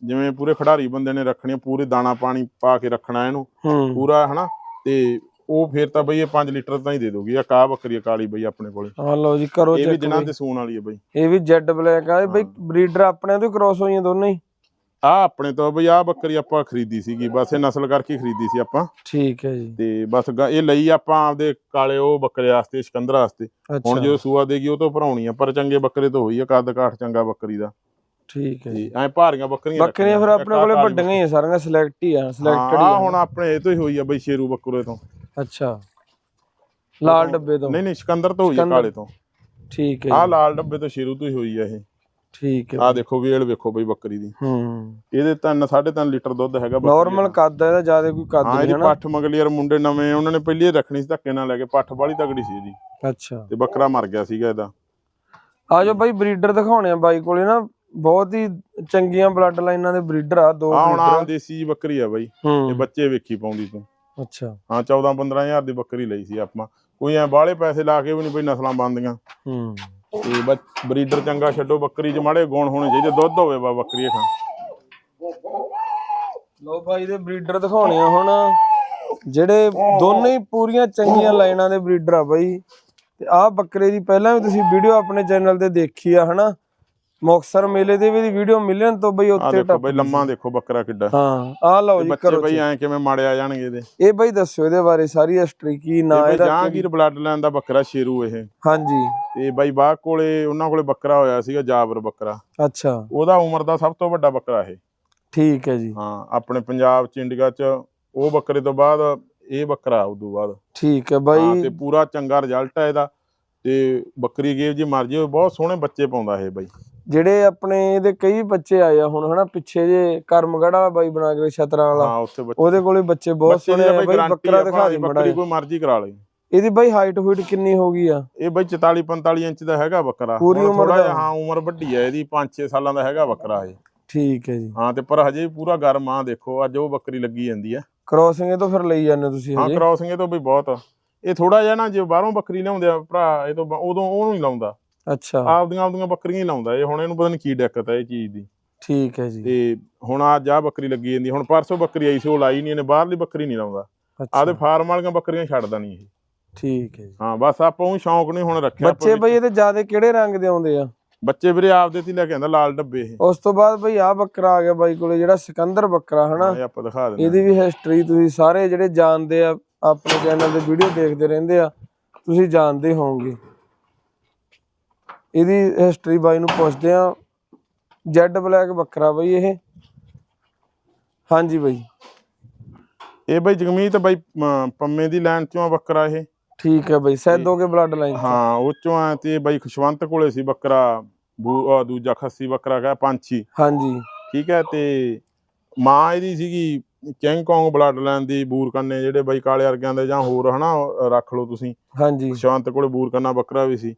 A: ਜਿਵੇਂ ਪੂਰੇ ਖਿਡਾਰੀ ਬੰਦੇ ਨੇ ਰੱਖਣੀ ਆ, ਪੂਰੇ ਦਾਣਾ ਪਾਣੀ ਪਾ ਕੇ ਰੱਖਣਾ ਇਹਨੂੰ
B: ਹੂੰ।
A: ਪੂਰਾ ਹਨਾ? ਤੇ ਉਹ ਫੇਰ ਤਾਂ ਬਈ ਇਹ 5 ਲੀਟਰ ਤਾਂ ਹੀ ਦੇ ਦੋਗੀ ਆ ਕਾ ਬੱਕਰੀ ਆ ਕਾਲੀ ਬਈ ਆਪਣੇ ਕੋਲੇ।
B: ਹਾਂ ਲਓ ਜੀ ਕਰੋ
A: ਇਹ ਵੀ ਦਿਨਾਂ ਤੇ ਸੂਣ ਵਾਲੀ ਹੈ ਬਈ।
B: ਇਹ ਵੀ ਜੈਡ ਬਲੈਕ ਆ ਇਹ ਬਈ। ਬਰੀਡਰ ਆਪਣੇ ਤੋਂ ਕ੍ਰੋਸ ਹੋਈਆਂ ਦੋਨੇ ਹੀ।
A: ਆ ਆਪਣੇ ਤੋਂ ਬਈ ਆ ਬੱਕਰੀ ਆਪਾਂ ਖਰੀਦੀ ਸੀਗੀ ਬਸ ਇਹ ਨਸਲ ਕਰਕੇ ਖਰੀਦੀ ਸੀ ਆਪਾਂ।
B: ਠੀਕ ਹੈ ਜੀ।
A: ਤੇ ਬਸ ਇਹ ਲਈ ਆਪਾਂ ਆਪਦੇ ਕਾਲੇ ਉਹ ਬੱਕਰੇ ਵਾਸਤੇ ਸਿਕੰਦਰ ਵਾਸਤੇ। ਹੁਣ ਜਦੋਂ ਸੂਆ ਦੇਗੀ ਉਹ ਤੋਂ ਭਰਾਉਣੀ ਆ ਪਰ ਚੰਗੇ ਬੱਕਰੇ ਤੋਂ ਹੋਈ ਆ ਕੱਦ ਕਾਠ ਚੰਗਾ ਬੱਕਰੀ ਦਾ।
B: ਠੀਕ ਹੈ ਜੀ।
A: ਐ ਭਾਰੀਆਂ ਬੱਕਰੀਆਂ
B: ਬੱਕਰੀਆਂ ਫਿਰ ਆਪਣੇ ਕੋਲੇ ਵੱਡੀਆਂ ਹੀ ਸਾਰੀਆਂ ਸਿਲੈਕਟ ਹੀ ਆ ਸਿਲੈਕਟਡ ਹੀ
A: ਆ ਹੁਣ ਆਪਣੇ ਇਹ ਤੋਂ ਹੀ ਹੋਈ ਆ ਬਈ ਸ਼ੇਰੂ ਬੱਕਰੇ ਤੋਂ।
B: ਅੱਛਾ। ਲਾਲ ਡੱਬੇ ਤੋਂ।
A: ਨਹੀਂ ਨਹੀਂ ਸਿਕੰਦਰ ਤੋਂ ਹੋਈ ਆ
B: ਸਿਕੰਦਰ।
A: ਕਾਲੇ ਤੋਂ।
B: ਠੀਕ ਹੈ
A: ਆ
B: ਜੀ।
A: ਲਾਲ ਡੱਬੇ ਤੋਂ ਸ਼ੇਰੂ ਤੋਂ ਹੀ ਹੋਈ ਆ ਇਹ।
B: ਠੀਕ ਹੈ।
A: ਆਹ ਦੇਖੋ ਵੇਲ ਵੇਖੋ ਬਈ ਬੱਕਰੀ ਦੀ।
B: ਹੂੰ।
A: ਇਹਦੇ 3 3.5 ਲੀਟਰ ਦੁੱਧ ਹੈਗਾ
B: ਨਾਰਮਲ। ਕੱਦ ਹੈ ਇਹਦਾ ਜ਼ਿਆਦਾ ਕੋਈ ਕੱਦ
A: ਹਾਂ
B: ਨਹੀਂ ਹੈ ਨਾ।
A: ਪੱਠ ਮਗਲੀ ਯਾਰ ਮੁੰਡੇ ਨਵੇਂ ਉਹਨਾਂ ਨੇ ਪਹਿਲੀ ਹੀ ਰੱਖਣੀ ਸੀ ਧੱਕੇ ਨਾਲ ਲੈ ਕੇ ਪੱਠ ਬਾਲੀ ਤਗੜੀ ਸੀ ਇਹਦੀ।
B: ਅੱਛਾ।
A: ਤੇ ਬੱਕਰਾ ਮਰ ਗਿਆ ਸੀਗਾ ਇਹਦਾ।
B: ਆ ਜਾਓ ਬਾਈ ਬਰੀਡਰ ਦਿਖਾਉਣੇ ਆ ਬਾਈ ਕੋਲੇ ਨਾ। ਬਹੁਤ ਹੀ ਚੰਗੀਆਂ ਬਲੱਡ ਲਾਈਨਾਂ ਦੇ ਬਰੀਡਰ ਆ ਦੋ
A: ਆ ਹੁਣ ਆ
B: breeder
A: ਦੇਸੀ ਬੱਕਰੀ ਆ ਬਈ। ਇਹ
B: ਹੂੰ
A: ਬੱਚੇ ਵੇਖੀ ਪਾਉਂਦੀ ਤੂੰ।
B: ਅੱਛਾ।
A: ਹਾਂ 14 15000 ਦੀ ਬੱਕਰੀ ਲਈ ਸੀ ਆਪਾਂ। ਕੋਈ ਐ ਬਾਹਲੇ ਪੈਸੇ ਲਾ ਕੇ ਵੀ ਨਹੀਂ ਬਈ ਨਸਲਾਂ ਬੰਦੀਆਂ
B: ਹੂੰ।
A: ਤੇ ਬਰੀਡਰ ਚੰਗਾ ਛੱਡੋ ਬੱਕਰੀ 'ਚ ਮਾੜੇ ਗੁਣ ਹੋਣੇ ਚਾਹੀਦੇ। ਦੁੱਧ ਹੋਵੇ ਬਾ ਬੱਕਰੀ ਹੇਠਾਂ
B: ਲੋ ਬਾਈ ਦੇ ਬਰੀਡਰ ਦਿਖਾਉਣੇ ਆ ਹੁਣ। ਜਿਹੜੇ ਦੋਨੇ ਹੀ ਪੂਰੀਆਂ ਚੰਗੀਆਂ ਲਾਈਨਾਂ ਦੇ ਬਰੀਡਰ ਆ ਬਾਈ। ਤੇ ਆਹ ਬੱਕਰੇ ਦੀ ਪਹਿਲਾਂ ਵੀ ਤੁਸੀਂ ਵੀਡੀਓ ਆਪਣੇ ਚੈਨਲ ਤੇ ਦੇਖੀ ਆ ਹਨਾ? ਮੁਕਸਰ ਮੇਲੇ ਦੇ ਵੀ ਵੀਡੀਓ ਮਿਲਣ ਤੋਂ ਬਈ
A: ਆ
B: ਉੱਤੇ
A: ਦੇਖੋ ਬਈ ਲੰਮਾ ਦੇਖੋ ਬੱਕਰਾ ਕਿੱਡਾ।
B: ਹਾਂ ਆਹ ਲਓ ਜੀ ਕਰੋ
A: ਬਈ। ਐ ਕਿਵੇਂ ਮਾੜੇ ਆ ਜਾਣਗੇ ਇਹਦੇ।
B: ਇਹ ਬਾਈ ਦੱਸਿਓ ਇਹਦੇ ਬਾਰੇ ਸਾਰੀ ਹਿਸਟਰੀ ਕੀ ਨਾਂ ਇਹਦਾ
A: ਜਹਾਂਗੀਰ ਬਲੱਡ ਲਾਈਨ ਦਾ ਬੱਕਰਾ ਸ਼ੇਰੂ ਇਹ।
B: ਹਾਂਜੀ।
A: ਤੇ ਬਾਈ ਬਾਗ ਕੋਲੇ ਉਹਨਾਂ ਕੋਲੇ ਬੱਕਰਾ ਹੋਇਆ ਸੀਗਾ ਜਾਬਰ ਬੱਕਰਾ।
B: ਅੱਛਾ।
A: ਉਹਦਾ ਉਮਰ ਦਾ ਸਭ ਤੋਂ ਵੱਡਾ ਬੱਕਰਾ ਇਹ।
B: ਠੀਕ ਹੈ ਜੀ।
A: ਹਾਂ ਆਪਣੇ ਪੰਜਾਬ ਚ ਇੰਡੀਆ ਚ ਉਹ ਬੱਕਰੇ ਤੋਂ ਬਾਅਦ ਇਹ ਬੱਕਰਾ ਉਦੋਂ ਬਾਅਦ।
B: ਠੀਕ ਹੈ
A: ਹਾਂ
B: ਬਾਈ।
A: ਤੇ ਪੂਰਾ ਚੰਗਾ ਰਿਜ਼ਲਟ ਹੈ ਇਹਦਾ। ਤੇ ਬੱਕਰੀ ਗੇਵ ਜੀ ਮਰ ਜੇ ਬਹੁਤ ਸੋਹਣੇ ਬੱਚੇ ਪਾਉਂਦਾ ਇਹ ਬਾਈ।
B: ਜਿਹੜੇ ਆਪਣੇ ਇਹਦੇ ਕਈ ਬੱਚੇ ਆਏ ਆ ਹੁਣ ਹਨਾ ਪਿੱਛੇ ਜੇ ਕਰਮਗੜ ਵਾਲਾ ਬਾਈ ਬਣਾ ਕੇ ਛਤਰਾਂ ਵਾਲਾ ਉਹਦੇ ਕੋਲੇ ਬੱਚੇ ਬਹੁਤ ਸੋਹਣੇ ਆ
A: ਬਾਈ
B: ਬੱਕਰਾ ਦਿਖਾ ਦੇ
A: ਬੱਕਰੀ ਕੋਈ ਮਰਜ਼ੀ ਕਰਾ ਲੇ
B: ਇਹਦੀ ਬਾਈ ਹਾਈਟ ਹੂਟ ਕਿੰਨੀ ਹੋ ਗਈ ਆ?
A: ਇਹ ਬਾਈ 44 45 ਇੰਚ ਦਾ ਹੈਗਾ ਬੱਕਰਾ।
B: ਪੂਰੀ ਉਮਰ ਦਾ?
A: ਹਾਂ ਉਮਰ ਵੱਡੀ ਹੈ ਇਹਦੀ 5-6 ਸਾਲਾਂ ਦਾ ਹੈਗਾ ਬੱਕਰਾ ਇਹ।
B: ਠੀਕ ਹੈ ਜੀ।
A: ਹਾਂ ਤੇ ਪਰ ਹਜੇ ਵੀ ਪੂਰਾ ਗਰਮ ਆ ਦੇਖੋ ਅੱਜ ਉਹ ਬੱਕਰੀ ਲੱਗੀ ਜਾਂਦੀ ਆ।
B: ਕ੍ਰੋਸਿੰਗ ਇਹ ਤੋਂ ਫਿਰ ਲਈ ਜਾਂਦੇ ਤੁਸੀਂ
A: ਹਾਂ ਕ੍ਰਾਸਿੰਗ ਇਹ ਤੋਂ ਵੀ ਬਹੁਤ ਆ। ਇਹ ਥੋੜਾ ਜਿਹਾ ਨਾ ਜੇ ਬਾਹਰੋਂ ਬੱਕਰੀ ਲਿਆਉਂਦੇ ਆ ਭਰਾ ਇਹ ਤੋਂ ਉਦੋਂ ਉਹਨੂੰ ਹੀ ਲਾਉਂਦਾ।
B: ਅੱਛਾ।
A: ਆਪਦੀਆਂ ਆਪਦੀਆਂ ਬੱਕਰੀਆਂ ਹੀ ਲਾਉਂਦਾ ਇਹ ਹੁਣ ਇਹਨੂੰ ਪਤਾ ਨਹੀਂ ਕੀ ਦਿੱਕਤ ਹੈ ਇਹ ਚੀਜ਼ ਦੀ।
B: ਠੀਕ ਹੈ ਜੀ।
A: ਤੇ ਹੁਣ ਆ ਜਾ ਬੱਕਰੀ ਲੱਗੀ ਜਾਂਦੀ ਹੁਣ ਪਰਸੋਂ ਬੱਕਰੀ ਆਈ ਸੀ ਉਹ ਲਾਈ ਨਹੀਂ ਇਹਨੇ ਬਾਹਰਲੀ ਬੱਕਰੀ ਨਹੀਂ ਲਾਉਂਦਾ। ਆਦੇ ਫਾਰਮ ਵਾਲੀਆਂ ਬੱਕਰੀਆਂ ਛੱਡਦਾ ਨਹੀਂ ਇਹ।
B: ਠੀਕ ਹੈ ਜੀ।
A: ਹਾਂ ਬਸ ਆਪਾਂ ਉਹ ਸ਼ੌਂਕ ਨਹੀਂ ਹੁਣ ਰੱਖਿਆ
B: ਬੱਚੇ ਬਈ ਇਹਦੇ ਜਿਆਦੇ ਕਿਹੜੇ ਰੰਗ ਦੇ ਆਉਂਦੇ ਆ?
A: ਬੱਚੇ ਵੀਰੇ ਆਪਦੇ ਤੇ ਲੈ ਕੇ ਆਂਦਾ ਲਾਲ ਡੱਬੇ ਇਹ।
B: ਉਸ ਤੋਂ ਬਾਅਦ ਬਈ ਆ ਬੱਕਰਾ ਆ ਗਿਆ ਬਾਈ ਕੋਲੇ ਜਿਹੜਾ ਸਿਕੰਦਰ ਬੱਕਰਾ ਹਨਾ?
A: ਇਹ ਆਪਾਂ ਦਿਖਾ ਦਿੰਦੇ
B: ਇਹਦੀ ਵੀ ਹਿਸਟਰੀ ਤੁਸੀਂ ਸਾਰੇ ਜਿਹੜੇ ਜਾਣਦੇ ਆ ਆਪਣੇ ਚੈਨਲ ਦੇ ਵੀਡੀਓ ਦੇਖਦੇ ਰਹਿੰਦੇ ਆ ਤੁਸੀਂ ਜਾਣਦੇ ਹੋਵੋਗੇ। ਇਹਦੀ ਹਿਸਟਰੀ ਬਾਈ ਨੂੰ ਪੁੱਛਦੇ ਆ ਜੈਡ ਬਲੈਕ ਬੱਕਰਾ ਬਈ ਇਹ। ਹਾਂਜੀ ਬਈ।
A: ਇਹ ਬਈ ਜਗਮੀਤ ਬਈ ਪੰਮੇ ਦੀ ਲਾਈਨ ਚੋਂ ਬੱਕਰਾ ਇਹ।
B: ਠੀਕ ਹੈ ਬਈ ਸੈਦੋਗੇ ਬਲੱਡ ਲਾਈਨ
A: ਹਾਂ ਉਹ ਚੋਂ ਆ ਤੇ ਬਈ ਖੁਸ਼ਵੰਤ ਕੋਲੇ ਸੀ ਬੱਕਰਾ ਦੂਜਾ ਖੱਸੀ ਬੱਕਰਾ ਕਹਾ ਪੰਛੀ।
B: ਹਾਂਜੀ।
A: ਠੀਕ ਹੈ ਤੇ ਮਾਂ ਇਹਦੀ ਸੀਗੀ ਕਿੰਗ ਕੌਂਗ ਬਲੱਡ ਲਾਈਨ ਦੀ ਬੂਰਕੰਨੇ ਜਿਹੜੇ ਬਈ ਕਾਲੇ ਵਰਗਿਆਂ ਦੇ ਜਾਂ ਹੋਰ ਹਨਾ ਰੱਖ ਲਓ ਤੁਸੀਂ।
B: ਹਾਂਜੀ।
A: ਖੁਸ਼ਵੰਤ ਕੋਲੇ ਬੂਰਕੰਨਾ ਬੱਕਰਾ ਵੀ ਸੀ।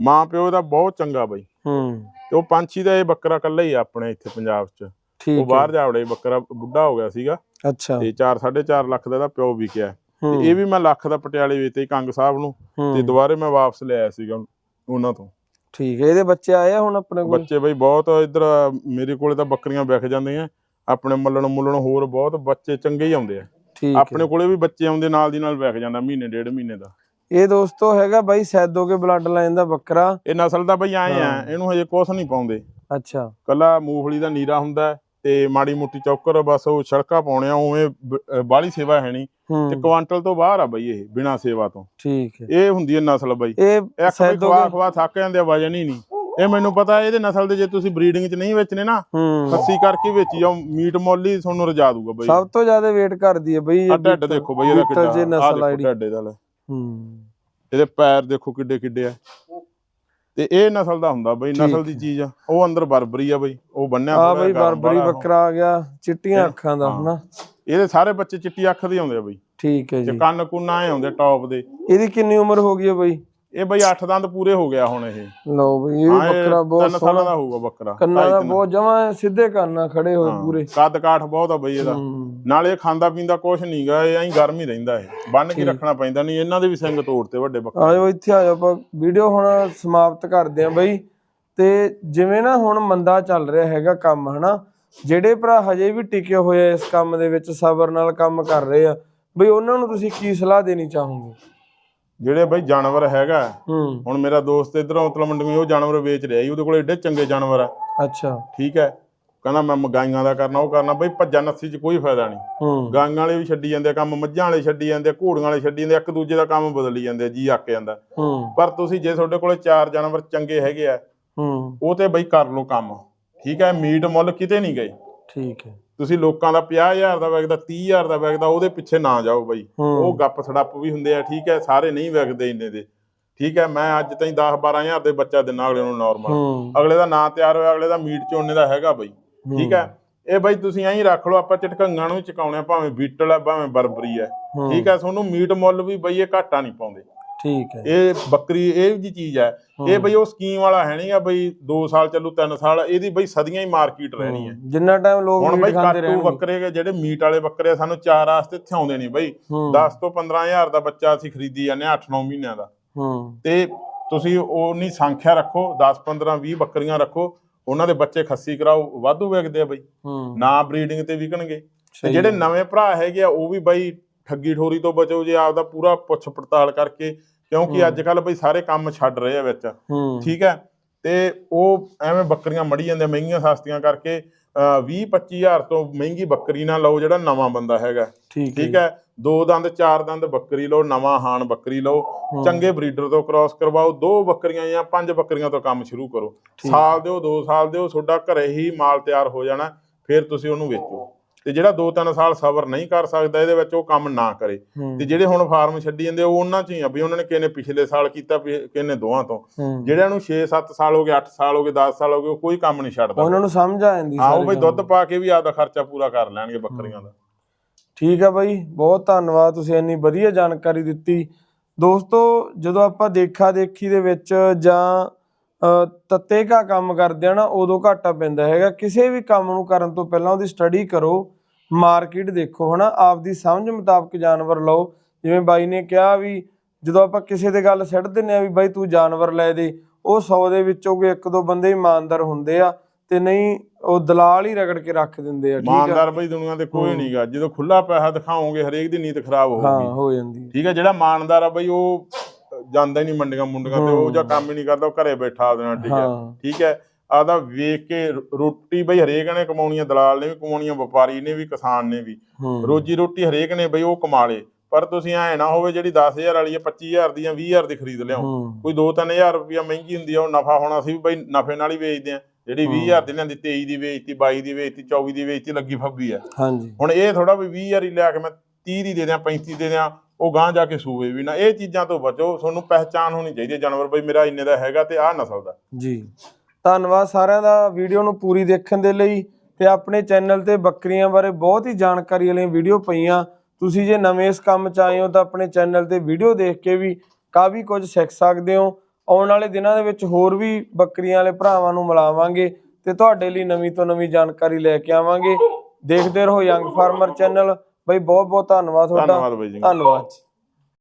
A: ਮਾਂ ਪਿਓ ਇਹਦਾ ਬਹੁਤ ਚੰਗਾ ਬਈ।
B: ਹੂੰ।
A: ਤੇ ਉਹ ਪੰਛੀ ਦਾ ਇਹ ਬੱਕਰਾ ਇਕੱਲਾ ਹੀ ਆ ਆਪਣੇ ਇੱਥੇ ਪੰਜਾਬ 'ਚ। ਉਹ ਬਾਹਰ
B: ਹੈ।
A: ਜਾ ਵੜੇ ਬੱਕਰਾ ਬੁੱਢਾ ਹੋ ਗਿਆ ਸੀਗਾ।
B: ਅੱਛਾ।
A: ਤੇ 4 4.5 ਲੱਖ ਦਾ ਇਹਦਾ ਪਿਓ ਵਿਕਿਆ। ਤੇ ਇਹ ਵੀ ਮੈਂ ਲੱਖ ਦਾ ਪਟਿਆਲੇ ਵੇਚਤੇ ਕੰਗ ਸਾਹਿਬ ਨੂੰ। ਤੇ ਦੁਬਾਰੇ ਮੈਂ ਵਾਪਸ ਲਿਆਇਆ ਸੀਗਾ ਉਹਨਾਂ ਤੋਂ।
B: ਠੀਕ ਹੈ ਇਹਦੇ ਬੱਚੇ ਆਏ ਆ ਹੁਣ ਆਪਣੇ ਕੋਲ?
A: ਬੱਚੇ ਬਈ ਬਹੁਤ ਇੱਧਰ ਮੇਰੇ ਕੋਲੇ ਤਾਂ ਬੱਕਰੀਆਂ ਵਿਕ ਜਾਂਦੀਆਂ ਆਪਣੇ ਮੱਲਣ ਮੁੱਲਣ ਹੋਰ ਬਹੁਤ ਬੱਚੇ ਚੰਗੇ ਹੀ ਆਉਂਦੇ ਆ। ਆਪਣੇ ਕੋਲੇ ਵੀ ਬੱਚੇ ਆਉਂਦੇ ਨਾਲ ਦੀ ਨਾਲ ਵਿਕ ਜਾਂਦਾ ਮਹੀਨੇ ਡੇਢ ਮਹੀਨੇ ਦਾ।
B: ਇਹ ਦੋਸਤੋ ਹੈਗਾ ਬਾਈ ਸੈਦੋਗੇ ਬਲੱਡ ਲਾਈਨ ਦਾ ਬੱਕਰਾ।
A: ਇਹ ਨਸਲ ਦਾ ਬਈ ਆਏ ਆ। ਇਹਨੂੰ ਹਜੇ ਕੁਛ ਨਹੀਂ ਪਾਉਂਦੇ।
B: ਅੱਛਾ।
A: ਕੱਲਾ ਮੂੰਗਫਲੀ ਦਾ ਨੀਰਾ ਹੁੰਦਾ ਤੇ ਮਾੜੀ ਮੋਟੀ ਚੌਕਰ ਬਸ ਉਹ ਛੜਕਾ ਪਾਉਣੇ ਆ ਉਵੇਂ ਬਾਲੀ ਸੇਵਾ ਹੈ ਨਹੀਂ। ਤੇ ਕੁਆਂਟਲ ਤੋਂ ਬਾਹਰ ਆ ਬਈ ਇਹ ਬਿਨਾ ਸੇਵਾ ਤੋਂ।
B: ਠੀਕ ਹੈ।
A: ਇਹ ਹੁੰਦੀ ਹੈ ਨਸਲ ਬਈ।
B: ਇਹ
A: ਇੱਕ ਬਈ ਖਵਾ ਖਵਾ ਥੱਕ ਜਾਂਦੇ ਆ ਵਜਨ ਹੀ ਨਹੀਂ। ਇਹ ਮੈਨੂੰ ਪਤਾ ਇਹਦੇ ਨਸਲ ਦੇ ਜੇ ਤੁਸੀਂ ਬਰੀਡਿੰਗ 'ਚ ਨਹੀਂ ਵੇਚਣੇ ਨਾ ਖੱਸੀ ਕਰਕੇ ਵੇਚੀ ਜਾਓ ਮੀਟ ਮੁੱਲ ਤੁਹਾਨੂੰ ਰਜਾ ਦੂਗਾ ਬਈ।
B: ਸਭ ਤੋਂ ਜ਼ਿਆਦਾ ਵੇਟ ਕਰਦੀ ਹੈ ਬਈ
A: ਆ ਢੱਡ ਦੇਖੋ ਬਈ ਇਹਦਾ ਕਿੱਡਾ ਆ ਦੇਖੋ ਢੱਡ ਇਹਦਾ।
B: ਹੂੰ।
A: ਇਹਦੇ ਪੈਰ ਦੇਖੋ ਕਿੱਡੇ ਕਿੱਡੇ ਆ। ਤੇ ਇਹ ਨਸਲ ਦਾ ਹੁੰਦਾ ਬਈ ਨਸਲ ਦੀ ਚੀਜ਼ ਆ। ਉਹ ਅੰਦਰ ਬਰਬਰੀ ਆ ਬਈ ਉਹ ਬੰਨਿਆ
B: ਆ
A: ਥੋੜ੍ਹਾ
B: ਬਈ ਬਰਬਰੀ। ਬੱਕਰਾ ਆ ਗਿਆ ਚਿੱਟੀਆਂ ਅੱਖਾਂ ਦਾ। ਹਨਾ।
A: ਇਹਦੇ ਸਾਰੇ ਬੱਚੇ ਚਿੱਟੀ ਅੱਖ ਦੇ ਆਉਂਦੇ ਆ ਬਈ।
B: ਠੀਕ ਹੈ ਜੀ।
A: ਕੰਨ ਕੁੰਨਾ ਆਏ ਆਉਂਦੇ ਟੌਪ ਦੇ।
B: ਇਹਦੀ ਕਿੰਨੀ ਉਮਰ ਹੋ ਗਈ ਹੈ ਬਈ?
A: ਇਹ ਬਈ 8 ਦੰਦ ਪੂਰੇ ਹੋ ਗਿਆ ਹੁਣ ਇਹ।
B: ਲਓ ਬਈ ਇਹ ਵੀ ਬੱਕਰਾ ਬਹੁਤ ਸੋਹਣਾ।
A: ਦਾ ਹੋਊਗਾ ਬੱਕਰਾ
B: ਕੰਨਾਂ ਦਾ। ਬਹੁਤ ਜਮਾ ਸਿੱਧੇ ਕੰਨਾਂ ਖੜੇ ਹੋਏ ਪੂਰੇ।
A: ਕੱਦ ਕਾਠ ਬਹੁਤ ਆ ਬਈ ਇਹਦਾ। ਨਾਲੇ ਇਹ ਖਾਂਦਾ ਪੀਂਦਾ ਕੁਛ ਨਹੀਂਗਾ ਇਹ ਐਂ ਗਰਮ ਹੀ ਰਹਿੰਦਾ ਇਹ। ਬੰਨ ਕੇ। ਰੱਖਣਾ ਪੈਂਦਾ ਨਹੀਂ ਇਹਨਾਂ ਦੇ ਵੀ ਸਿੰਘ ਤੋੜਤੇ ਵੱਡੇ ਬੱਕਰੇ।
B: ਆਜੋ ਇੱਥੇ ਆਜੋ ਆਪਾਂ ਵੀਡੀਓ ਹੁਣ ਸਮਾਪਤ ਕਰਦੇ ਆਂ ਬਈ। ਤੇ ਜਿਵੇਂ ਨਾ ਹੁਣ ਮੰਦਾ ਚੱਲ ਰਿਹਾ ਹੈਗਾ ਕੰਮ ਹਨਾ? ਜਿਹੜੇ ਭਰਾ ਹਜੇ ਵੀ ਟਿਕੇ ਹੋਏ ਇਸ ਕੰਮ ਦੇ ਵਿੱਚ ਸਬਰ ਨਾਲ ਕੰਮ ਕਰ ਰਹੇ ਆ। ਬਈ ਉਹਨਾਂ ਨੂੰ ਤੁਸੀਂ ਕੀ ਸਲਾਹ ਦੇਣੀ ਚਾਹੋਗੇ?
A: ਜਿਹੜੇ ਬਈ ਜਾਨਵਰ ਹੈਗਾ
B: ਹੂੰ।
A: ਹੁਣ ਮੇਰਾ ਦੋਸਤ ਇਧਰੋਂ ਉਤਲਾ ਮੰਡੀ ਉਹ ਜਾਨਵਰ ਵੇਚ ਰਿਹਾ ਸੀ ਉਹਦੇ ਕੋਲ ਏਡੇ ਚੰਗੇ ਜਾਨਵਰ ਆ।
B: ਅੱਛਾ।
A: ਠੀਕ ਹੈ। ਕਹਿੰਦਾ ਮੈਂ ਗਾਈਆਂ ਦਾ ਕਰਨਾ ਉਹ ਕਰਨਾ ਬਈ ਭੱਜਾ ਨੱਸੀ 'ਚ ਕੋਈ ਫਾਇਦਾ ਨਹੀਂ। ਗਾਈਆਂ ਵਾਲੇ ਵੀ ਛੱਡੀ ਜਾਂਦੇ ਕੰਮ ਮੱਝਾਂ ਵਾਲੇ ਛੱਡੀ ਜਾਂਦੇ ਘੋੜੀਆਂ ਵਾਲੇ ਛੱਡੀ ਜਾਂਦੇ ਇੱਕ ਦੂਜੇ ਦਾ ਕੰਮ ਬਦਲੀ ਜਾਂਦੇ ਆ, ਜੀ ਅੱਕ ਜਾਂਦਾ। ਪਰ ਤੁਸੀਂ ਜੇ ਤੁਹਾਡੇ ਕੋਲੇ ਚਾਰ ਜਾਨਵਰ ਚੰਗੇ ਹੈਗੇ ਆ ਉਹ ਤੇ ਬਈ ਕਰ ਲਓ ਕੰਮ। ਠੀਕ ਹੈ ਮੀਟ ਮੁੱਲ ਕਿਤੇ ਨਹੀਂ ਗਏ।
B: ਠੀਕ ਹੈ।
A: ਤੁਸੀਂ ਲੋਕਾਂ ਦਾ 50000 ਦਾ ਵਿਕਦਾ 30000 ਦਾ ਵਿਕਦਾ ਉਹਦੇ ਪਿੱਛੇ ਨਾ ਜਾਓ ਬਈ। ਉਹ ਗੱਪ ਥੜੱਪ ਵੀ ਹੁੰਦੇ ਆ ਠੀਕ ਹੈ ਸਾਰੇ ਨਹੀਂ ਵਿਕਦੇ ਇੰਨੇ ਦੇ। ਠੀਕ ਹੈ ਮੈਂ ਅੱਜ ਤਾਈਂ 10 12000 ਦੇ ਬੱਚਾ ਦਿਨਾ ਅਗਲੇ ਨੂੰ ਨਾਰਮਲ ਅਗਲੇ ਦਾ ਨਾਂ ਤਿਆਰ ਹੋਇਆ ਅਗਲੇ ਦਾ ਮੀਟ ਚੋਣੇ ਦਾ ਹੈਗਾ ਬਈ। ਠੀਕ ਹੈ ਇਹ ਬਈ ਤੁਸੀਂ ਐਂ ਹੀ ਰੱਖ ਲਓ ਆਪਾਂ ਚਟਕੰਗਾਂ ਨੂੰ ਚਕਾਉਣੇ ਆ, ਭਾਵੇਂ ਬੀਟਲ ਆ ਭਾਵੇਂ ਬਰਬਰੀ ਹੈ।
B: ਹੂੰ,
A: ਠੀਕ ਹੈ ਤੁਹਾਨੂੰ ਮੀਟ ਮੁੱਲ ਵੀ ਬਈ ਇਹ ਘਾਟਾ ਨਹੀਂ ਪਾਉਂਦੇ।
B: ਠੀਕ ਹੈ
A: ਇਹ ਬੱਕਰੀ ਇਹ ਜੀ ਚੀਜ਼ ਹੈ। ਇਹ ਬਈ ਉਹ ਸਕੀਮ ਵਾਲਾ ਹੈ ਨਹੀਂਗਾ ਬਈ 2 ਸਾਲ ਚੱਲੂ 3 ਸਾਲ ਇਹਦੀ ਬਈ ਸਦੀਆਂ ਹੀ ਮਾਰਕੀਟ ਰਹਿਣੀ ਹੈ।
B: ਜਿੰਨਾ ਟਾਈਮ ਲੋਕ
A: ਹੁਣ ਬਈ ਕਾਟੂ ਬੱਕਰੇ ਜਿਹੜੇ ਮੀਟ ਵਾਲੇ ਬੱਕਰੇ ਸਾਨੂੰ ਚਾਰ ਵਾਸਤੇ ਥਿਆਉਂਦੇ ਨਹੀਂ ਬਈ।
B: ਹੂੰ।
A: 10 ਤੋਂ 15000 ਦਾ ਬੱਚਾ ਅਸੀਂ ਖਰੀਦੀ ਜਾਂਦੇ 8-9 ਮਹੀਨਿਆਂ ਦਾ।
B: ਹੂੰ।
A: ਤੇ ਤੁਸੀਂ ਉਨੀ ਸੰਖਿਆ ਰੱਖੋ 10 15 20 ਬੱਕਰੀਆਂ ਰੱਖੋ ਉਹਨਾਂ ਦੇ ਬੱਚੇ ਖੱਸੀ ਕਰਾਓ ਵਾਧੂ ਵਿਕਦੇ ਆ ਬਈ। ਨਾ ਬਰੀਡਿੰਗ ਤੇ ਵਿਕਣਗੇ। ਤੇ ਜਿਹੜੇ। ਨਵੇਂ ਭਰਾ ਹੈਗੇ ਆ ਉਹ ਵੀ ਬਈ ਠੱਗੀ ਠੋਰੀ ਤੋਂ ਬਚੋ ਜੇ ਆਪਦਾ ਪੂਰਾ ਪੁੱਛ ਪੜਤਾਲ ਕਰਕੇ ਕਿਉਂਕਿ। ਅੱਜ ਕੱਲ ਬਈ ਸਾਰੇ ਕੰਮ ਛੱਡ ਰਹੇ ਆ ਵਿੱਚ। ਠੀਕ ਹੈ? ਤੇ ਉਹ ਐਵੇਂ ਬੱਕਰੀਆਂ ਮੜੀ ਜਾਂਦੇ ਮਹਿੰਗੀਆਂ ਸਸਤੀਆਂ ਕਰਕੇ 20 25000 ਤੋਂ ਮਹਿੰਗੀ ਬੱਕਰੀ ਨਾ ਲਓ ਜਿਹੜਾ ਨਵਾਂ ਬੰਦਾ ਹੈਗਾ।
B: ਠੀਕ
A: ਹੈ ਦੋ ਦੰਦ ਚਾਰ ਦੰਦ ਬੱਕਰੀ ਲਓ ਨਵਾਂ ਹਾਨ ਬੱਕਰੀ ਲਓ। ਚੰਗੇ ਬਰੀਡਰ ਤੋਂ ਕ੍ਰਾਸ ਕਰਵਾਓ ਦੋ ਬੱਕਰੀਆਂ ਜਾਂ ਪੰਜ ਬੱਕਰੀਆਂ ਤੋਂ ਕੰਮ ਸ਼ੁਰੂ ਕਰੋ। ਸਾਲ ਦਿਓ 2 ਸਾਲ ਦਿਓ ਤੁਹਾਡਾ ਘਰੇ ਹੀ ਮਾਲ ਤਿਆਰ ਹੋ ਜਾਣਾ ਫਿਰ ਤੁਸੀਂ ਉਹਨੂੰ ਵੇਚੋ। ਤੇ ਜਿਹੜਾ 2-3 ਸਾਲ ਸਬਰ ਨਹੀਂ ਕਰ ਸਕਦਾ ਇਹਦੇ ਵਿੱਚ ਉਹ ਕੰਮ ਨਾ ਕਰੇ।
B: ਹੂੰ।
A: ਤੇ ਜਿਹੜੇ ਹੁਣ ਫਾਰਮ ਛੱਡੀ ਜਾਂਦੇ ਉਹ ਉਹਨਾਂ ਚ ਹੀ ਆ ਵੀ ਉਹਨਾਂ ਨੇ ਕਿਨੇ ਪਿਛਲੇ ਸਾਲ ਕੀਤਾ ਵੀ ਕਿਨੇ ਦੋਵਾਂ ਤੋਂ।
B: ਹੂੰ।
A: ਜਿਹੜਿਆਂ ਨੂੰ 6-7 ਸਾਲ ਹੋ ਗਏ 8 ਸਾਲ ਹੋ ਗਏ 10 ਸਾਲ ਹੋ ਗਏ ਉਹ ਕੋਈ ਕੰਮ ਨਹੀਂ ਛੱਡਦਾ।
B: ਉਹਨਾਂ ਨੂੰ ਸਮਝ ਆ ਜਾਂਦੀ ਸਾਰੀ
A: ਬਈ
B: ਗੱਲ।
A: ਦੁੱਧ ਪਾ ਕੇ ਵੀ ਆਪਦਾ ਖਰਚਾ ਪੂਰਾ ਕਰ ਲੈਣਗੇ ਬੱਕਰੀਆਂ ਦਾ।
B: ਠੀਕ ਹੈ ਬਾਈ ਬਹੁਤ ਧੰਨਵਾਦ ਤੁਸੀਂ ਇੰਨੀ ਵਧੀਆ ਜਾਣਕਾਰੀ ਦਿੱਤੀ। ਦੋਸਤੋ ਜਦੋਂ ਆਪਾਂ ਦੇਖਾ ਦੇਖੀ ਦੇ ਵਿੱਚ ਜਾਂ ਤੱਤੇ ਕਾ ਕੰਮ ਕਰਦੇ ਆ ਨਾ ਉਦੋਂ ਘਾਟਾ ਪੈਂਦਾ ਹੈਗਾ। ਕਿਸੇ ਵੀ ਕੰਮ ਨੂੰ ਕਰਨ ਤੋਂ ਪਹਿਲਾਂ ਉਹਦੀ ਸਟੱਡੀ ਕਰੋ ਮਾਰਕੀਟ ਦੇਖੋ ਹਨਾ। ਆਪਦੀ ਸਮਝ ਮੁਤਾਬਕ ਜਾਨਵਰ ਲਓ। ਜਿਵੇਂ ਬਾਈ ਨੇ ਕਿਹਾ ਵੀ ਜਦੋਂ ਆਪਾਂ ਕਿਸੇ ਦੇ ਗੱਲ ਸਿੱਟ ਦਿੰਨੇ ਆ ਵੀ ਬਾਈ ਤੂੰ ਜਾਨਵਰ ਲੈ ਦੇ ਉਹ 100 ਦੇ ਵਿੱਚੋਂ ਕੋਈ ਇੱਕ ਦੋ ਬੰਦੇ ਇਮਾਨਦਾਰ ਹੁੰਦੇ ਆ ਤੇ ਨਹੀਂ ਉਹ ਦਲਾਲ ਹੀ ਰਗੜ ਕੇ ਰੱਖ ਦਿੰਦੇ ਆ ਠੀਕ ਆ?
A: ਇਮਾਨਦਾਰ ਬਈ ਦੁਨੀਆ ਤੇ ਕੋਈ
B: ਹੂੰ।
A: ਨਹੀਂਗਾ ਜਦੋਂ ਖੁੱਲਾ ਪੈਸਾ ਦਿਖਾਓਗੇ ਹਰੇਕ ਦੀ ਨੀਤ ਖਰਾਬ
B: ਹਾਂ
A: ਹੋਊਗੀ।
B: ਹੋ ਜਾਂਦੀ
A: ਠੀਕ ਹੈ ਜਿਹੜਾ ਇਮਾਨਦਾਰ ਆ ਬਈ ਉਹ ਜਾਂਦਾ ਹੀ ਨਹੀਂ ਮੰਡੀਆਂ ਮੁੰਡੀਆਂ ਤੇ ਉਹ। ਜਾਂ ਕੰਮ ਹੀ ਨਹੀਂ ਕਰਦਾ ਉਹ ਘਰੇ ਬੈਠਾ ਆਪਦੇ ਨਾਲ ਠੀਕ ਹੈ? ਠੀਕ ਹੈ? ਆਦਾ ਵੇਖ ਕੇ ਰੋਟੀ ਬਈ ਹਰੇਕ ਨੇ ਕਮਾਉਣੀ ਆ ਦਲਾਲ ਨੇ ਵੀ ਕਮਾਉਣੀ ਆ ਵਪਾਰੀ ਨੇ ਵੀ ਕਿਸਾਨ ਨੇ ਵੀ। ਰੋਜੀ ਰੋਟੀ ਹਰੇਕ ਨੇ ਬਈ ਉਹ ਕਮਾ ਲੇ ਪਰ ਤੁਸੀਂ ਐ ਨਾ ਹੋਵੇ ਜਿਹੜੀ 10000 ਵਾਲੀ ਆ 25000 ਦੀ ਜਾਂ 20000 ਦੀ ਖਰੀਦ ਲਿਆਓ। ਕੋਈ 2-3000 ਰੁਪਇਆ ਮਹਿੰਗੀ ਹੁੰਦੀ ਆ ਉਹ ਨਫਾ ਹੋਣਾ ਸੀ ਵੀ ਬਈ ਨਫੇ ਨਾਲ ਹੀ ਵੇਚਦੇ ਆ। ਜਿਹੜੀ
B: ਹੂੰ।
A: 20000 ਦੀ ਲੈਂਦੀ 23 ਦੀ ਵੇਚਤੀ 22 ਦੀ ਵੇਚਤੀ 24 ਦੀ ਵੇਚਤੀ ਲੱਗੀ ਫੱਬੀ ਆ।
B: ਹਾਂਜੀ।
A: ਹੁਣ ਇਹ ਥੋੜਾ ਵੀ 20000 ਹੀ ਲਿਆ ਕੇ ਮੈਂ 30 ਦੀ ਦੇ ਦਿਆਂ 35 ਦੇ ਦਿਆਂ ਉਹ ਗਾਂ ਜਾ ਕੇ ਸੂਵੇ ਵੀ ਨਾ, ਇਹ ਚੀਜ਼ਾਂ ਤੋਂ ਬਚੋ, ਤੁਹਾਨੂੰ ਪਹਿਚਾਨ ਹੋਣੀ ਚਾਹੀਦੀ ਹੈ ਜਾਨਵਰ, ਬਈ ਮੇਰਾ ਇੰਨੇ ਦਾ ਹੈਗਾ ਤੇ ਆਹ ਨਸਲ ਦਾ।
B: ਜੀ। ਧੰਨਵਾਦ ਸਾਰਿਆਂ ਦਾ ਵੀਡੀਓ ਨੂੰ ਪੂਰੀ ਦੇਖਣ ਦੇ ਲਈ ਤੇ ਆਪਣੇ ਚੈਨਲ ਤੇ ਬੱਕਰੀਆਂ ਬਾਰੇ ਬਹੁਤ ਹੀ ਜਾਣਕਾਰੀ ਵਾਲੀਆਂ ਵੀਡੀਓ ਪਈਆਂ। ਤੁਸੀਂ ਜੇ ਨਵੇਂ ਇਸ ਕੰਮ 'ਚ ਆਏ ਹੋ ਤਾਂ ਆਪਣੇ ਚੈਨਲ ਤੇ ਵੀਡੀਓ ਦੇਖ ਕੇ ਵੀ ਕਾਫੀ ਕੁਝ ਸਿੱਖ ਸਕਦੇ ਹੋ। ਆਉਣ ਵਾਲੇ ਦਿਨਾਂ ਦੇ ਵਿੱਚ ਹੋਰ ਵੀ ਬੱਕਰੀਆਂ ਵਾਲੇ ਭਰਾਵਾਂ ਨੂੰ ਮਿਲਾਵਾਂਗੇ ਤੇ ਤੁਹਾਡੇ ਲਈ ਨਵੀਂ ਤੋਂ ਨਵੀਂ ਜਾਣਕਾਰੀ ਲੈ ਕੇ ਆਵਾਂਗੇ। ਦੇਖਦੇ ਰਹੋ ਯੰਗ ਫਾਰਮਰ ਚੈਨਲ। ਬਈ ਬਹੁਤ ਬਹੁਤ ਧੰਨਵਾਦ ਤੁਹਾਡਾ।
A: ਧੰਨਵਾਦ ਬਾਈ ਜੀ।
B: ਧੰਨਵਾਦ